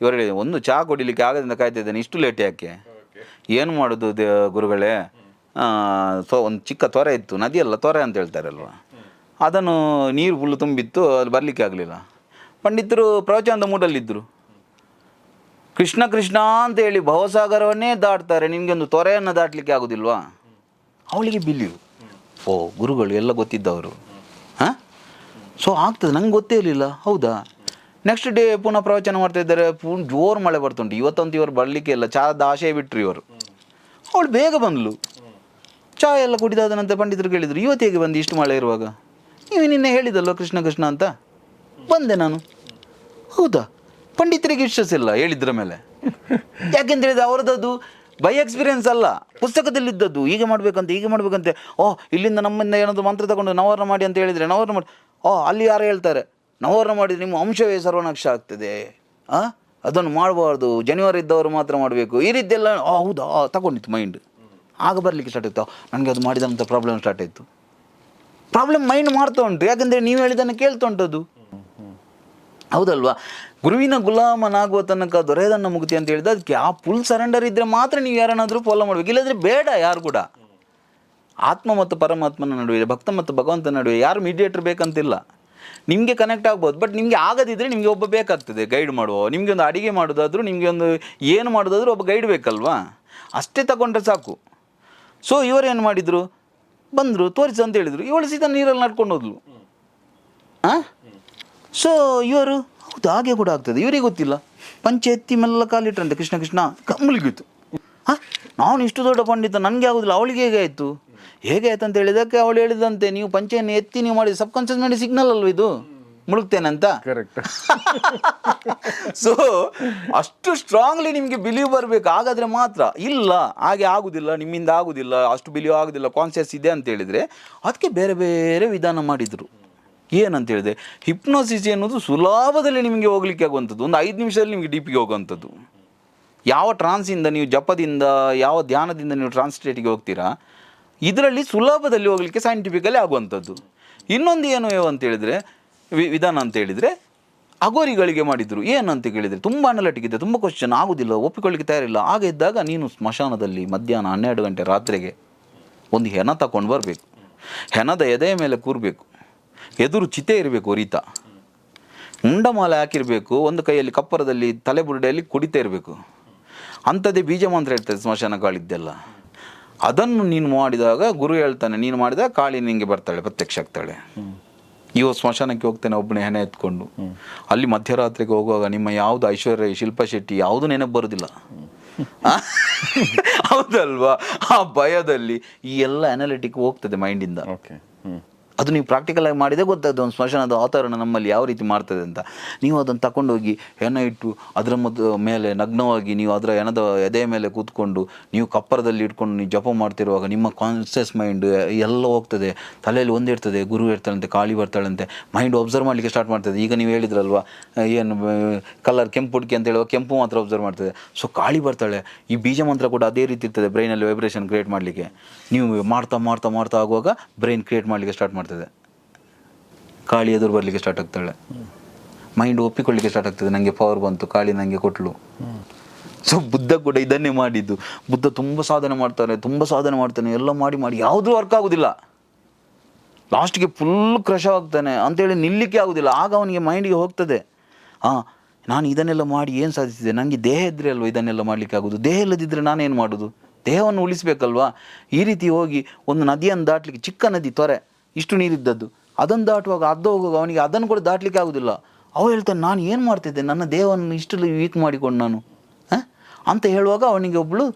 [SPEAKER 1] ಇವರು ಒಂದು ಚಹಾ ಕುಡಿಲಿಕ್ಕೆ ಆಗದಿಂದ ಕಾಯ್ತಾ ಇದ್ದೇನೆ ಇಷ್ಟು ಲೇಟ್ ಯಾಕೆ? ಏನು ಮಾಡೋದು ದೇ ಗುರುಗಳೇ? ಸೊ ಒಂದು ಚಿಕ್ಕ ತೊರೆ ಇತ್ತು ನದಿಯಲ್ಲ ತೊರೆ ಅಂತ ಹೇಳ್ತಾರಲ್ವ? ಅದನ್ನು ನೀರು ಫುಲ್ಲು ತುಂಬಿತ್ತು, ಅದು ಬರಲಿಕ್ಕೆ ಆಗಲಿಲ್ಲ. ಪಂಡಿತರು ಪ್ರವಚನದ ಮೂಡಲ್ಲಿದ್ದರು. ಕೃಷ್ಣ ಕೃಷ್ಣ ಅಂತ ಹೇಳಿ ಭವಸಾಗರವನ್ನೇ ದಾಟ್ತಾರೆ ನಿಮಗೆ ಒಂದು ತೊರೆಯನ್ನು ದಾಟಲಿಕ್ಕೆ ಆಗೋದಿಲ್ವಾ? ಅವಳಿಗೆ ಬಿಲ್ಲಿಯು ಓ, ಗುರುಗಳು ಎಲ್ಲ ಗೊತ್ತಿದ್ದವರು. ಹಾಂ? ಸೊ ಆಗ್ತದೆ, ನಂಗೆ ಗೊತ್ತೇ ಇರಲಿಲ್ಲ. ಹೌದಾ? ನೆಕ್ಸ್ಟ್ ಡೇ ಪುನಃ ಪ್ರವಚನ ಮಾಡ್ತಾ ಇದ್ದಾರೆ ಪೂರ್ಣ ಜೋರು ಮಳೆ ಬರ್ತುಂಟು ಇವತ್ತಂತೂ ಇವರು ಬರಲಿಕ್ಕೆ ಇಲ್ಲ. ಚಾದ ಆಶೆ ಬಿಟ್ಟರು ಇವರು. ಅವಳು ಬೇಗ ಬಂದಳು ಚಹಾ ಎಲ್ಲ ಕುಡಿದಾದ ನಂತರ ಪಂಡಿತರು ಕೇಳಿದರು, ಇವತ್ತು ಹೇಗೆ ಬಂದು ಇಷ್ಟು ಮಳೆ ಇರುವಾಗ? ನೀವು ನಿನ್ನೆ ಹೇಳಿದಲ್ವ ಕೃಷ್ಣ ಕೃಷ್ಣ ಅಂತ? ಬಂದೆ ನಾನು. ಹೌದಾ? ಪಂಡಿತರಿಗೆ ವಿಶ್ವಾಸ ಇಲ್ಲ ಹೇಳಿದ್ರ ಮೇಲೆ. ಯಾಕೆಂದ್ರೆ ಹೇಳಿದ್ರೆ ಅವರದ್ದು ಬೈ ಎಕ್ಸ್ಪೀರಿಯನ್ಸ್ ಅಲ್ಲ, ಪುಸ್ತಕದಲ್ಲಿದ್ದದ್ದು. ಹೀಗೆ ಮಾಡ್ಬೇಕಂತ, ಹೀಗೆ ಮಾಡ್ಬೇಕಂತೆ. ಓ, ಇಲ್ಲಿಂದ ನಮ್ಮಿಂದ ಏನಾದರೂ ಮಂತ್ರ ತಗೊಂಡು ನವರ್ಣ ಮಾಡಿ ಅಂತ ಹೇಳಿದರೆ ನವರ್ಣ ಮಾಡಿ ಓ, ಅಲ್ಲಿ ಯಾರು ಹೇಳ್ತಾರೆ ನವರ್ಣ ಮಾಡಿದರೆ ನಿಮ್ಮ ಅಂಶವೇ ಸರ್ವನಾಕ್ಷ ಆಗ್ತದೆ. ಆ? ಅದನ್ನು ಮಾಡಬಾರ್ದು. ಜನಿವಾರ ಇದ್ದವರು ಮಾತ್ರ ಮಾಡಬೇಕು. ಈ ರೀತಿ ಎಲ್ಲ ಹೌದಾ? ತಗೊಂಡಿತ್ತು ಮೈಂಡ್ ಆಗ ಬರಲಿಕ್ಕೆ ಸ್ಟಾರ್ಟ್ ಆಯಿತು. ನನಗೆ ಅದು ಮಾಡಿದಂಥ ಪ್ರಾಬ್ಲಮ್ ಸ್ಟಾರ್ಟ್ ಆಯಿತು. ಪ್ರಾಬ್ಲಮ್ ಮೈಂಡ್ ಮಾಡ್ತಾ ಉಂಟು ಯಾಕಂದರೆ ನೀವು ಹೇಳಿದ್ದನ್ನು ಕೇಳ್ತಾ ಹೌದಲ್ವಾ? ಗುರುವಿನ ಗುಲಾಮನಾಗುವ ತನಕ ದೊರೆಯದನ್ನ ಮುಕ್ತಿ ಅಂತ ಹೇಳಿದ ಅದಕ್ಕೆ ಆ ಫುಲ್ ಸರೆಂಡರ್ ಇದ್ದರೆ ಮಾತ್ರ ನೀವು ಯಾರನ್ನಾದರೂ ಫಾಲೋ ಮಾಡಬೇಕು. ಇಲ್ಲದ್ರೆ ಬೇಡ ಯಾರು ಕೂಡ. ಆತ್ಮ ಮತ್ತು ಪರಮಾತ್ಮನ ನಡುವೆ, ಭಕ್ತ ಮತ್ತು ಭಗವಂತನ ನಡುವೆ ಯಾರು ಮೀಡಿಯೇಟರ್ ಬೇಕಂತಿಲ್ಲ. ನಿಮಗೆ ಕನೆಕ್ಟ್ ಆಗ್ಬೋದು. ಬಟ್ ನಿಮಗೆ ಆಗದಿದ್ದರೆ ನಿಮಗೆ ಒಬ್ಬ ಬೇಕಾಗ್ತದೆ ಗೈಡ್ ಮಾಡುವ ನಿಮಗೆ ಒಂದು ಅಡಿಗೆ ಮಾಡೋದಾದರೂ, ನಿಮಗೆ ಒಂದು ಏನು ಮಾಡೋದಾದರೂ ಒಬ್ಬ ಗೈಡ್ ಬೇಕಲ್ವಾ? ಅಷ್ಟೇ ತಗೊಂಡ್ರೆ ಸಾಕು. ಸೊ ಇವರು ಏನು ಮಾಡಿದರು? ಬಂದರು, ತೋರಿಸು ಅಂತ ಹೇಳಿದರು. ಇವಳು ಸೀದಾ ನೀರಲ್ಲಿ ನಡ್ಕೊಂಡು ಹೋದ್ಲು. ಹಾಂ ಸೊ ಇವರು, ಹೌದು, ಹಾಗೆ ಕೂಡ ಆಗ್ತದೆ. ಇವರಿಗೆ ಗೊತ್ತಿಲ್ಲ. ಪಂಚಾಯತಿ ಮೆಲ್ಲ ಕಾಲಿಟ್ರಂತೆ ಕೃಷ್ಣ ಕೃಷ್ಣ ಕಮ್ಮಲಿಗಿತ್ತು ಹಾಂ ನಾನು ಇಷ್ಟು ದೊಡ್ಡ ಪಂಡಿತ, ನನಗೆ ಆಗೋದಿಲ್ಲ. ಅವಳಿಗೆ ಹೇಗೆ ಆಯಿತು? ಹೇಗೆ ಆಯ್ತು ಅಂತ ಹೇಳಿದಕ್ಕೆ ಅವಳು ಹೇಳಿದಂತೆ, ನೀವು ಪಂಚೆಯನ್ನು ಎತ್ತಿ ನೀವು ಮಾಡಿ ಸಬ್ ಕಾನ್ಷಿಯಸ್ ಮಾಡಿ ಸಿಗ್ನಲ್ ಅಲ್ವ ಇದು? ಮುಳುಗ್ತೇನೆ ಅಂತ
[SPEAKER 2] ಕರೆಕ್ಟ್
[SPEAKER 1] ಸೊ ಅಷ್ಟು ಸ್ಟ್ರಾಂಗ್ಲಿ ನಿಮಗೆ ಬಿಲೀವ್ ಬರಬೇಕು. ಹಾಗಾದ್ರೆ ಮಾತ್ರ. ಇಲ್ಲ ಹಾಗೆ ಆಗುದಿಲ್ಲ ನಿಮ್ಮಿಂದ ಆಗುದಿಲ್ಲ ಅಷ್ಟು ಬಿಲೀವ್ ಆಗುದಿಲ್ಲ ಕಾನ್ಸಿಯಸ್ ಇದೆ ಅಂತ ಹೇಳಿದ್ರೆ ಅದಕ್ಕೆ ಬೇರೆ ಬೇರೆ ವಿಧಾನ ಮಾಡಿದರು. ಏನಂತ ಹೇಳಿದೆ ಹಿಪ್ನೋಸಿಸ್ ಅನ್ನೋದು ಸುಲಭದಲ್ಲಿ ನಿಮಗೆ ಹೋಗ್ಲಿಕ್ಕೆ ಆಗುವಂಥದ್ದು. ಒಂದು ಐದು ನಿಮಿಷದಲ್ಲಿ ನಿಮಗೆ ಡೀಪ್ಗೆ ಹೋಗುವಂಥದ್ದು. ಯಾವ ಟ್ರಾನ್ಸಿಂದ ನೀವು ಜಪದಿಂದ ಯಾವ ಧ್ಯಾನದಿಂದ ನೀವು ಟ್ರಾನ್ಸ್ ಸ್ಟೇಟಿಗೆ ಹೋಗ್ತೀರಾ ಇದರಲ್ಲಿ ಸುಲಭದಲ್ಲಿ ಹೋಗಲಿಕ್ಕೆ ಸೈಂಟಿಫಿಕಲಿ ಆಗುವಂಥದ್ದು. ಇನ್ನೊಂದು ಏನು ಅಂತ ಹೇಳಿದರೆ ವಿಧಾನ ಅಂತ ಹೇಳಿದರೆ ಅಗೋರಿಗಳಿಗೆ ಮಾಡಿದ್ರು. ಏನಂತ ಕೇಳಿದರೆ, ತುಂಬ ಅನಲಟಿಕಿದೆ ತುಂಬ ಕ್ವಶನ್ ಆಗೋದಿಲ್ಲ, ಒಪ್ಪಿಕೊಳ್ಳಿಕ್ಕೆ ತಯಾರಿಲ್ಲ. ಹಾಗೆ ಇದ್ದಾಗ ನೀನು ಸ್ಮಶಾನದಲ್ಲಿ ಮಧ್ಯಾಹ್ನ ಹನ್ನೆರಡು ಗಂಟೆ ರಾತ್ರಿಗೆ ಒಂದು ಹೆಣ ತಗೊಂಡು ಬರಬೇಕು. ಹೆಣದ ಎದೆಯ ಮೇಲೆ ಕೂರಬೇಕು. ಎದುರು ಚಿತೆ ಇರಬೇಕು ರೀತ. ಮುಂಡಮಾಲೆ ಹಾಕಿರಬೇಕು, ಒಂದು ಕೈಯಲ್ಲಿ ಕಪ್ಪರದಲ್ಲಿ ತಲೆ ಬುರುಡೆಯಲ್ಲಿ ಕುಡಿತಾ ಇರಬೇಕು. ಅಂಥದ್ದೇ ಬೀಜ ಮಂತ್ರ ಇರ್ತದೆ ಸ್ಮಶಾನ ಕಾಳಿದ್ದೆಲ್ಲ. ಅದನ್ನು ನೀನು ಮಾಡಿದಾಗ, ಗುರು ಹೇಳ್ತಾನೆ, ನೀನು ಮಾಡಿದಾಗ ಕಾಳಿ ನಿನಗೆ ಬರ್ತಾಳೆ, ಪ್ರತ್ಯಕ್ಷ ಆಗ್ತಾಳೆ. ಇವ ಸ್ಮಶಾನಕ್ಕೆ ಹೋಗ್ತೇನೆ ಒಬ್ಬನೇ ಹೆಣೆ ಎತ್ಕೊಂಡು. ಅಲ್ಲಿ ಮಧ್ಯರಾತ್ರಿಗೆ ಹೋಗುವಾಗ ನಿಮ್ಮ ಯಾವುದು ಐಶ್ವರ್ಯ ಶಿಲ್ಪಾ ಶೆಟ್ಟಿ ಯಾವುದು ನೆನಪು ಬರೋದಿಲ್ಲ. ಹೌದಲ್ವಾ? ಆ ಭಯದಲ್ಲಿ ಈ ಎಲ್ಲ ಅನಾಲಿಟಿಕ್ ಹೋಗ್ತದೆ ಮೈಂಡಿಂದ ಅದು ನೀವು ಪ್ರಾಕ್ಟಿಕಲಾಗಿ ಮಾಡಿದೇ ಗೊತ್ತಾಗ್ತದೆ ಒಂದು ಸ್ಮಶಾನದ ವಾತಾವರಣ ನಮ್ಮಲ್ಲಿ ಯಾವ ರೀತಿ ಮಾಡ್ತದೆ ಅಂತ. ನೀವು ಅದನ್ನು ತಗೊಂಡೋಗಿ ಹೆಣ ಇಟ್ಟು ಅದರ ಮದ್ದು ಮೇಲೆ ನಗ್ನವಾಗಿ ನೀವು ಅದರ ಹೆಣದ ಎದೆಯ ಮೇಲೆ ಕೂತ್ಕೊಂಡು ನೀವು ಕಪ್ಪರದಲ್ಲಿ ಇಟ್ಕೊಂಡು ನೀವು ಜಪ ಮಾಡ್ತಿರುವಾಗ ನಿಮ್ಮ ಕಾನ್ಸಿಯಸ್ ಮೈಂಡ್ ಎಲ್ಲ ಹೋಗ್ತದೆ. ತಲೆಯಲ್ಲಿ ಒಂದಿರ್ತದೆ ಗುರು ಇರ್ತಾಳಂತೆ, ಕಾಳಿ ಬರ್ತಾಳಂತೆ ಮೈಂಡ್ ಒಬ್ಸರ್ವ್ ಮಾಡಲಿಕ್ಕೆ ಸ್ಟಾರ್ಟ್ ಮಾಡ್ತದೆ. ಈಗ ನೀವು ಹೇಳಿದ್ರಲ್ವಾ, ಏನು ಕಲರ್ ಕೆಂಪು ಹುಡುಕಿ ಅಂತ ಹೇಳುವ ಕೆಂಪು ಮಾತ್ರ ಒಬ್ಸರ್ವ್ ಮಾಡ್ತದೆ. ಸೊ ಕಾಳಿ ಬರ್ತಾಳೆ, ಈ ಬೀಜ ಮಂತ್ರ ಕೂಡ ಅದೇ ರೀತಿ ಇರ್ತದೆ ಬ್ರೈನಲ್ಲಿ ವೈಬ್ರೇಷನ್ ಕ್ರಿಯೇಟ್ ಮಾಡಲಿಕ್ಕೆ. ನೀವು ಮಾಡ್ತಾ ಮಾಡ್ತಾ ಮಾಡ್ತಾ ಆಗುವಾಗ ಬ್ರೈನ್ ಕ್ರಿಯೇಟ್ ಮಾಡಲಿಕ್ಕೆ ಸ್ಟಾರ್ಟ್ ಮಾಡ್ತದೆ. ಕಾಳಿ ಎದುರು ಬರಲಿಕ್ಕೆ ಸ್ಟಾರ್ಟ್ ಆಗ್ತಾಳೆ. ಮೈಂಡ್ ಒಪ್ಪಿಕೊಳ್ಳಿಕ್ಕೆ ಸ್ಟಾರ್ಟ್ ಆಗ್ತದೆ. ನನಗೆ ಪವರ್ ಬಂತು ಕಾಳಿ ನನಗೆ ಕೊಟ್ಟಳು ಸೊ ಬುದ್ಧ ಕೂಡ ಇದನ್ನೇ ಮಾಡಿದ್ದು. ಬುದ್ಧ ತುಂಬ ಸಾಧನೆ ಮಾಡ್ತಾರೆ, ತುಂಬ ಸಾಧನೆ ಮಾಡ್ತಾನೆ. ಎಲ್ಲ ಮಾಡಿ ಮಾಡಿ ಯಾವುದೂ ವರ್ಕ್ ಆಗೋದಿಲ್ಲ. ಲಾಸ್ಟ್ಗೆ ಫುಲ್ ಕ್ರಶ್ ಆಗ್ತಾನೆ. ಅಂತೇಳಿ ನಿಲ್ಲಿಕ್ಕೆ ಆಗೋದಿಲ್ಲ. ಆಗ ಅವನಿಗೆ ಮೈಂಡಿಗೆ ಹೋಗ್ತದೆ. ಹಾಂ ನಾನು ಇದನ್ನೆಲ್ಲ ಮಾಡಿ ಏನು ಸಾಧಿಸಿದೆ? ನನಗೆ ದೇಹ ಇದ್ರೆ ಅಲ್ವಾ ಇದನ್ನೆಲ್ಲ ಮಾಡಲಿಕ್ಕೆ ಆಗೋದು? ದೇಹ ಇಲ್ಲದಿದ್ದರೆ ನಾನೇನು ಮಾಡೋದು? ದೇಹವನ್ನು ಉಳಿಸ್ಬೇಕಲ್ವಾ? ಈ ರೀತಿ ಹೋಗಿ ಒಂದು ನದಿಯನ್ನು ದಾಟಲಿಕ್ಕೆ ಚಿಕ್ಕ ನದಿ, ತೊರೆ. ಇಷ್ಟು ನೀರಿದ್ದದ್ದು. ಅದನ್ನು ದಾಟುವಾಗ ಅದು ಹೋಗುವಾಗ ಅವನಿಗೆ ಅದನ್ನು ಕೂಡ ದಾಟಲಿಕ್ಕೆ ಆಗೋದಿಲ್ಲ. ಅವ ಹೇಳ್ತಾನೆ ನಾನು ಏನು ಮಾಡ್ತಿದ್ದೆ? ನನ್ನ ದೇಹವನ್ನು ಇಷ್ಟು ವೀಕ್ ಮಾಡಿಕೊಂಡು ನಾನು. ಹಾಂ? ಅಂತ ಹೇಳುವಾಗ ಅವನಿಗೆ ಒಬ್ಬಳು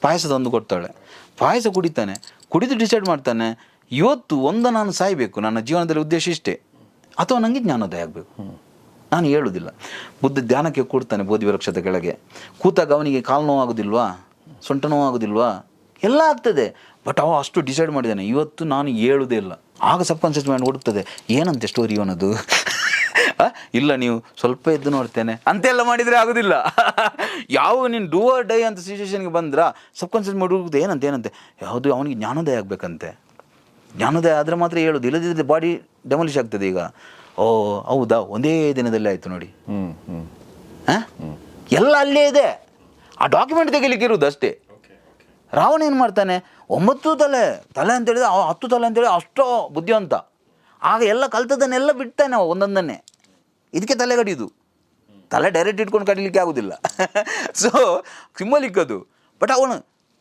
[SPEAKER 1] ಪಾಯಸ ತಂದು ಕೊಡ್ತಾಳೆ. ಪಾಯಸ ಕುಡಿತಾನೆ. ಕುಡಿದು ಡಿಸೈಡ್ ಮಾಡ್ತಾನೆ ಇವತ್ತು ಒಂದು ನಾನು ಸಾಯಬೇಕು. ನನ್ನ ಜೀವನದಲ್ಲಿ ಉದ್ದೇಶ ಇಷ್ಟೇ. ಅಥವಾ ನನಗೆ ಜ್ಞಾನೋದಯ ಆಗಬೇಕು. ನಾನು ಹೇಳುವುದಿಲ್ಲ ಬುದ್ಧ ಧ್ಯಾನಕ್ಕೆ ಕೂಡ್ತಾನೆ ಬೋಧಿ ವೃಕ್ಷದ ಕೆಳಗೆ. ಕೂತಾಗ ಅವನಿಗೆ ಕಾಲು ನೋವಾಗೋದಿಲ್ವಾ ಸೊಂಟ ನೋವಾಗೋದಿಲ್ವಾ ಎಲ್ಲ ಆಗ್ತದೆ. ಬಟ್ ಅವ ಅಷ್ಟು ಡಿಸೈಡ್ ಮಾಡಿದ್ದಾನೆ ಇವತ್ತು ನಾನು ಹೇಳುವುದೇ ಇಲ್ಲ. ಆಗ ಸಬ್ ಕಾನ್ಷಿಯಸ್ ಮೈಂಡ್ ಹುಡುಕ್ತದೆ ಏನಂತೆ ಸ್ಟೋರಿ ಅನ್ನೋದು ಇಲ್ಲ ನೀವು ಸ್ವಲ್ಪ ಎದ್ದು ನೋಡ್ತೇನೆ. ಅಂತೆಲ್ಲ ಮಾಡಿದರೆ ಆಗೋದಿಲ್ಲ. ಯಾವ ನೀನು ಡೂ ಆರ್ ಡೈ ಅಂತ ಸಿಚುವೇಶನ್ಗೆ ಬಂದ್ರ ಸಬ್ ಕಾನ್ಷಿಯಸ್ ಮೈಂಡ್ ಹುಡುಕ್ತದೆ ಏನಂತೆ ಏನಂತೆ? ಯಾವುದು ಅವನಿಗೆ ಜ್ಞಾನೋದಯ ಆಗಬೇಕಂತೆ. ಜ್ಞಾನೋದಯ ಆದರೆ ಮಾತ್ರ ಹೇಳೋದು. ಇಲ್ಲದಿದ್ದರೆ ಬಾಡಿ ಡೆಮಾಲಿಷ್ ಆಗ್ತದೆ ಈಗ. ಓ ಹೌದಾ? ಒಂದೇ ದಿನದಲ್ಲಿ ಆಯಿತು ನೋಡಿ.
[SPEAKER 2] ಹ್ಞೂ ಹ್ಞೂ
[SPEAKER 1] ಹಾಂ ಎಲ್ಲ ಅಲ್ಲೇ ಇದೆ. ಆ ಡಾಕ್ಯುಮೆಂಟ್ ತೆಗಿಲಿಕ್ಕೆ ಇರುವುದು ಅಷ್ಟೇ. ರಾವಣ ಏನು ಮಾಡ್ತಾನೆ? ಒಂಬತ್ತು ತಲೆ ತಲೆ ಅಂತ ಹೇಳಿದ್ರೆ ಅವ ಹತ್ತು ತಲೆ ಅಂತೇಳಿ ಅಷ್ಟೋ ಬುದ್ಧಿವಂತ. ಆಗ ಎಲ್ಲ ಕಲ್ತದನ್ನೆಲ್ಲ ಬಿಡ್ತಾನೆ ಅವ ಒಂದೊಂದನ್ನೇ. ಇದಕ್ಕೆ ತಲೆ ಕಡಿಯೋದು. ತಲೆ ಡೈರೆಕ್ಟ್ ಇಟ್ಕೊಂಡು ಕಡಿಲಿಕ್ಕೆ ಆಗೋದಿಲ್ಲ. ಸೊ ಸಿಂಬಲಿಕ್ಕದು. ಬಟ್ ಅವನು,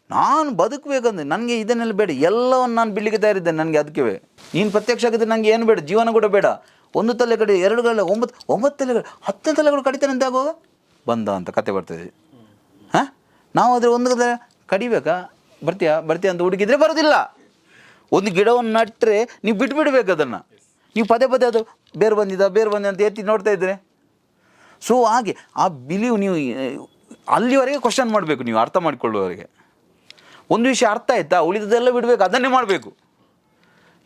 [SPEAKER 1] ನಾನು ಬದುಕಬೇಕಂದ್ರೆ ನನಗೆ ಇದನ್ನೆಲ್ಲ ಬೇಡ. ಎಲ್ಲವನ್ನು ನಾನು ಬಿಡ್ಲಿಕ್ಕೆ ತಯಾರಿದ್ದೇನೆ ನನಗೆ ಅದಕ್ಕೆ ನೀನು ಪ್ರತ್ಯಕ್ಷ ಆಗಿದ್ರೆ ನನಗೆ ಏನು ಬೇಡ? ಜೀವನ ಕೂಡ ಬೇಡ. ಒಂದು ತಲೆ ಕಡೆ ಎರಡು ಗಳ ಒಂಬತ್ತು ಒಂಬತ್ತು ತಲೆಗಳು, ಹತ್ತನೇ ತಲೆಗಳು ಕಡಿತಾನೆ ಅಂತ ಆಗೋ ಬಂದ ಅಂತ ಕತೆ ಬರ್ತದೆ ಹಾಂ? ನಾವು ಅದ್ರ ಒಂದು ಕಡಿಬೇಕಾ? ಬರ್ತೀಯಾ? ಬರ್ತೀಯ ಅಂತ ಹುಡುಗಿದ್ರೆ ಬರೋದಿಲ್ಲ. ಒಂದು ಗಿಡವನ್ನು ನಟ್ಟರೆ ನೀವು ಬಿಟ್ಬಿಡ್ಬೇಕು ಅದನ್ನು. ನೀವು ಪದೇ ಪದೇ ಅದು ಬೇರೆ ಬಂದಿದ್ದ ಬೇರೆ ಬಂದಿದೆ ಅಂತ ಎತ್ತಿ ನೋಡ್ತಾ ಇದ್ರೆ. ಸೊ ಹಾಗೆ ಆ ಬಿಲೀವ್ ನೀವು, ಅಲ್ಲಿವರೆಗೆ ಕ್ವಶನ್ ಮಾಡಬೇಕು ನೀವು, ಅರ್ಥ ಮಾಡಿಕೊಳ್ಳುವವರೆಗೆ. ಒಂದು ವಿಷಯ ಅರ್ಥ ಆಯ್ತಾ? ಉಳಿದದೆಲ್ಲ ಬಿಡಬೇಕು, ಅದನ್ನೇ ಮಾಡಬೇಕು.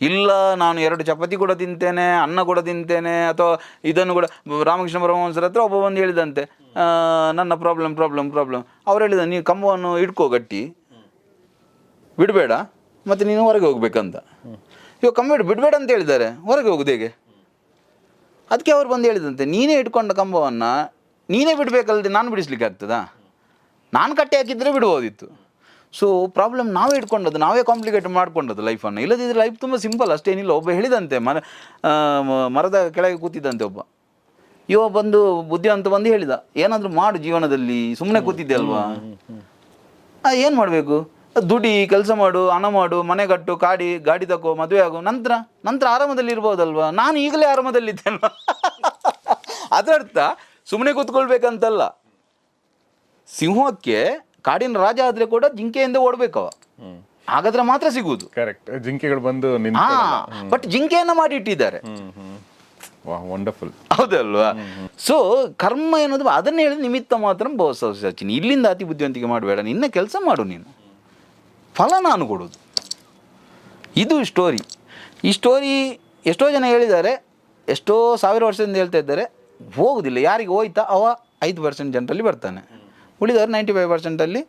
[SPEAKER 1] ಇಲ್ಲ, ನಾನು ಎರಡು ಚಪಾತಿ ಕೂಡ ತಿಂತೇನೆ, ಅನ್ನ ಕೂಡ ತಿಂತೇನೆ, ಅಥವಾ ಇದನ್ನು ಕೂಡ ರಾಮಕೃಷ್ಣ ಪರಮಹಂಸರ ಹತ್ರ ಒಬ್ಬ ಬಂದು ಹೇಳಿದಂತೆ ನನ್ನ ಪ್ರಾಬ್ಲಮ್ ಪ್ರಾಬ್ಲಮ್ ಪ್ರಾಬ್ಲಮ್ ಅವ್ರು ಹೇಳಿದ ನೀವು ಕಂಬವನ್ನು ಇಟ್ಕೋ ಗಟ್ಟಿ. ಬಿಡಬೇಡ. ಮತ್ತು ನೀನು ಹೊರಗೆ ಹೋಗ್ಬೇಕಂತ. ಇವಾಗ ಕಂಬ ಬಿಡಬೇಡ ಅಂತ ಹೇಳಿದ್ದಾರೆ. ಹೊರಗೆ ಹೋಗುದು ಹೇಗೆ? ಅದಕ್ಕೆ ಅವ್ರು ಬಂದು ಹೇಳಿದಂತೆ, ನೀನೇ ಇಟ್ಕೊಂಡ ಕಂಬವನ್ನು ನೀನೇ ಬಿಡಬೇಕಲ್ಲದೆ ನಾನು ಬಿಡಿಸ್ಲಿಕ್ಕೆ ಆಗ್ತದಾ? ನಾನು ಕಟ್ಟಿ ಹಾಕಿದ್ರೆ ಬಿಡ್ಬೋದಿತ್ತು ಸೊ ಪ್ರಾಬ್ಲಮ್ ನಾವೇ ಇಟ್ಕೊಂಡದ್ದು ನಾವೇ ಕಾಂಪ್ಲಿಕೇಟ್ ಮಾಡ್ಕೊಂಡದ್ದು ಲೈಫನ್ನು ಇಲ್ಲದಿದ್ದರೆ ಲೈಫ್ ತುಂಬ ಸಿಂಪಲ್ ಅಷ್ಟೇನಿಲ್ಲ ಒಬ್ಬ ಹೇಳಿದಂತೆ ಮರ ಮರದ ಕೆಳಗೆ ಕೂತಿದ್ದಂತೆ ಒಬ್ಬ. ಇವ ಬಂದು ಬುದ್ಧಿವಂತ ಬಂದು ಹೇಳಿದ ಏನಾದರೂ ಮಾಡು ಜೀವನದಲ್ಲಿ ಸುಮ್ಮನೆ ಕೂತಿದ್ದೆ ಅಲ್ವಾ? ಏನು ಮಾಡಬೇಕು? ದುಡಿ ಕೆಲಸ ಮಾಡು ಹಣ ಮಾಡು ಮನೆ ಕಟ್ಟು ಕಾಡಿ ಗಾಡಿ ತಗೋ ಮದುವೆ ಆಗು ನಂತರ ನಂತರ ಆರಾಮದಲ್ಲಿ ಇರ್ಬೋದಲ್ವಾ? ನಾನು ಈಗಲೇ ಆರಾಮದಲ್ಲಿದ್ದೇನಲ್ವ ಅದರ್ಥ ಸುಮ್ಮನೆ ಕೂತ್ಕೊಳ್ಬೇಕಂತಲ್ಲ. ಸಿಂಹಕ್ಕೆ ಕಾಡಿನ ರಾಜ ಆದ್ರೆ ಕೂಡ ಜಿಂಕೆಯಿಂದ ಓಡ್ಬೇಕು ಹಾಗಾದ್ರೆ ಮಾತ್ರ ಸಿಗುವುದು.
[SPEAKER 2] ಕರೆಕ್ಟ್ ಜಿಂಕೆಗಳು ಬಂದು
[SPEAKER 1] ಹಾ ಬಟ್ ಜಿಂಕೆಯನ್ನ ಮಾಡಿ ಇಟ್ಟಿದ್ದಾರೆ
[SPEAKER 2] ವಂಡರ್ಫುಲ್
[SPEAKER 1] ಹೌದಲ್ವಾ? ಸೊ ಕರ್ಮ ಏನೋದು ಅದನ್ನ ಹೇಳಿದ ನಿಮಿತ್ತ ಮಾತ್ರ ಸಚಿನ್ ಇಲ್ಲಿಂದ ಅತಿ ಬುದ್ಧಿವಂತಿಕೆ ಮಾಡಬೇಡ. ನಿನ್ನ ಕೆಲಸ ಮಾಡು ನೀನು. ಫಲ ನಾನು ಕೊಡೋದು ಇದು ಸ್ಟೋರಿ ಈ ಸ್ಟೋರಿ ಎಷ್ಟೋ ಜನ ಹೇಳಿದ್ದಾರೆ. ಎಷ್ಟೋ ಸಾವಿರ ವರ್ಷದಿಂದ ಹೇಳ್ತಾ ಇದ್ದಾರೆ. ಹೋಗುದಿಲ್ಲ. ಯಾರಿಗೆ ಹೋಯ್ತಾ? ಅವ ಐದು ಪರ್ಸೆಂಟ್ ಜನರಲ್ಲಿ ಬರ್ತಾನೆ. ಉಳಿದವರು ನೈಂಟಿ ಫೈವ್ ಪರ್ಸೆಂಟಲ್ಲಿ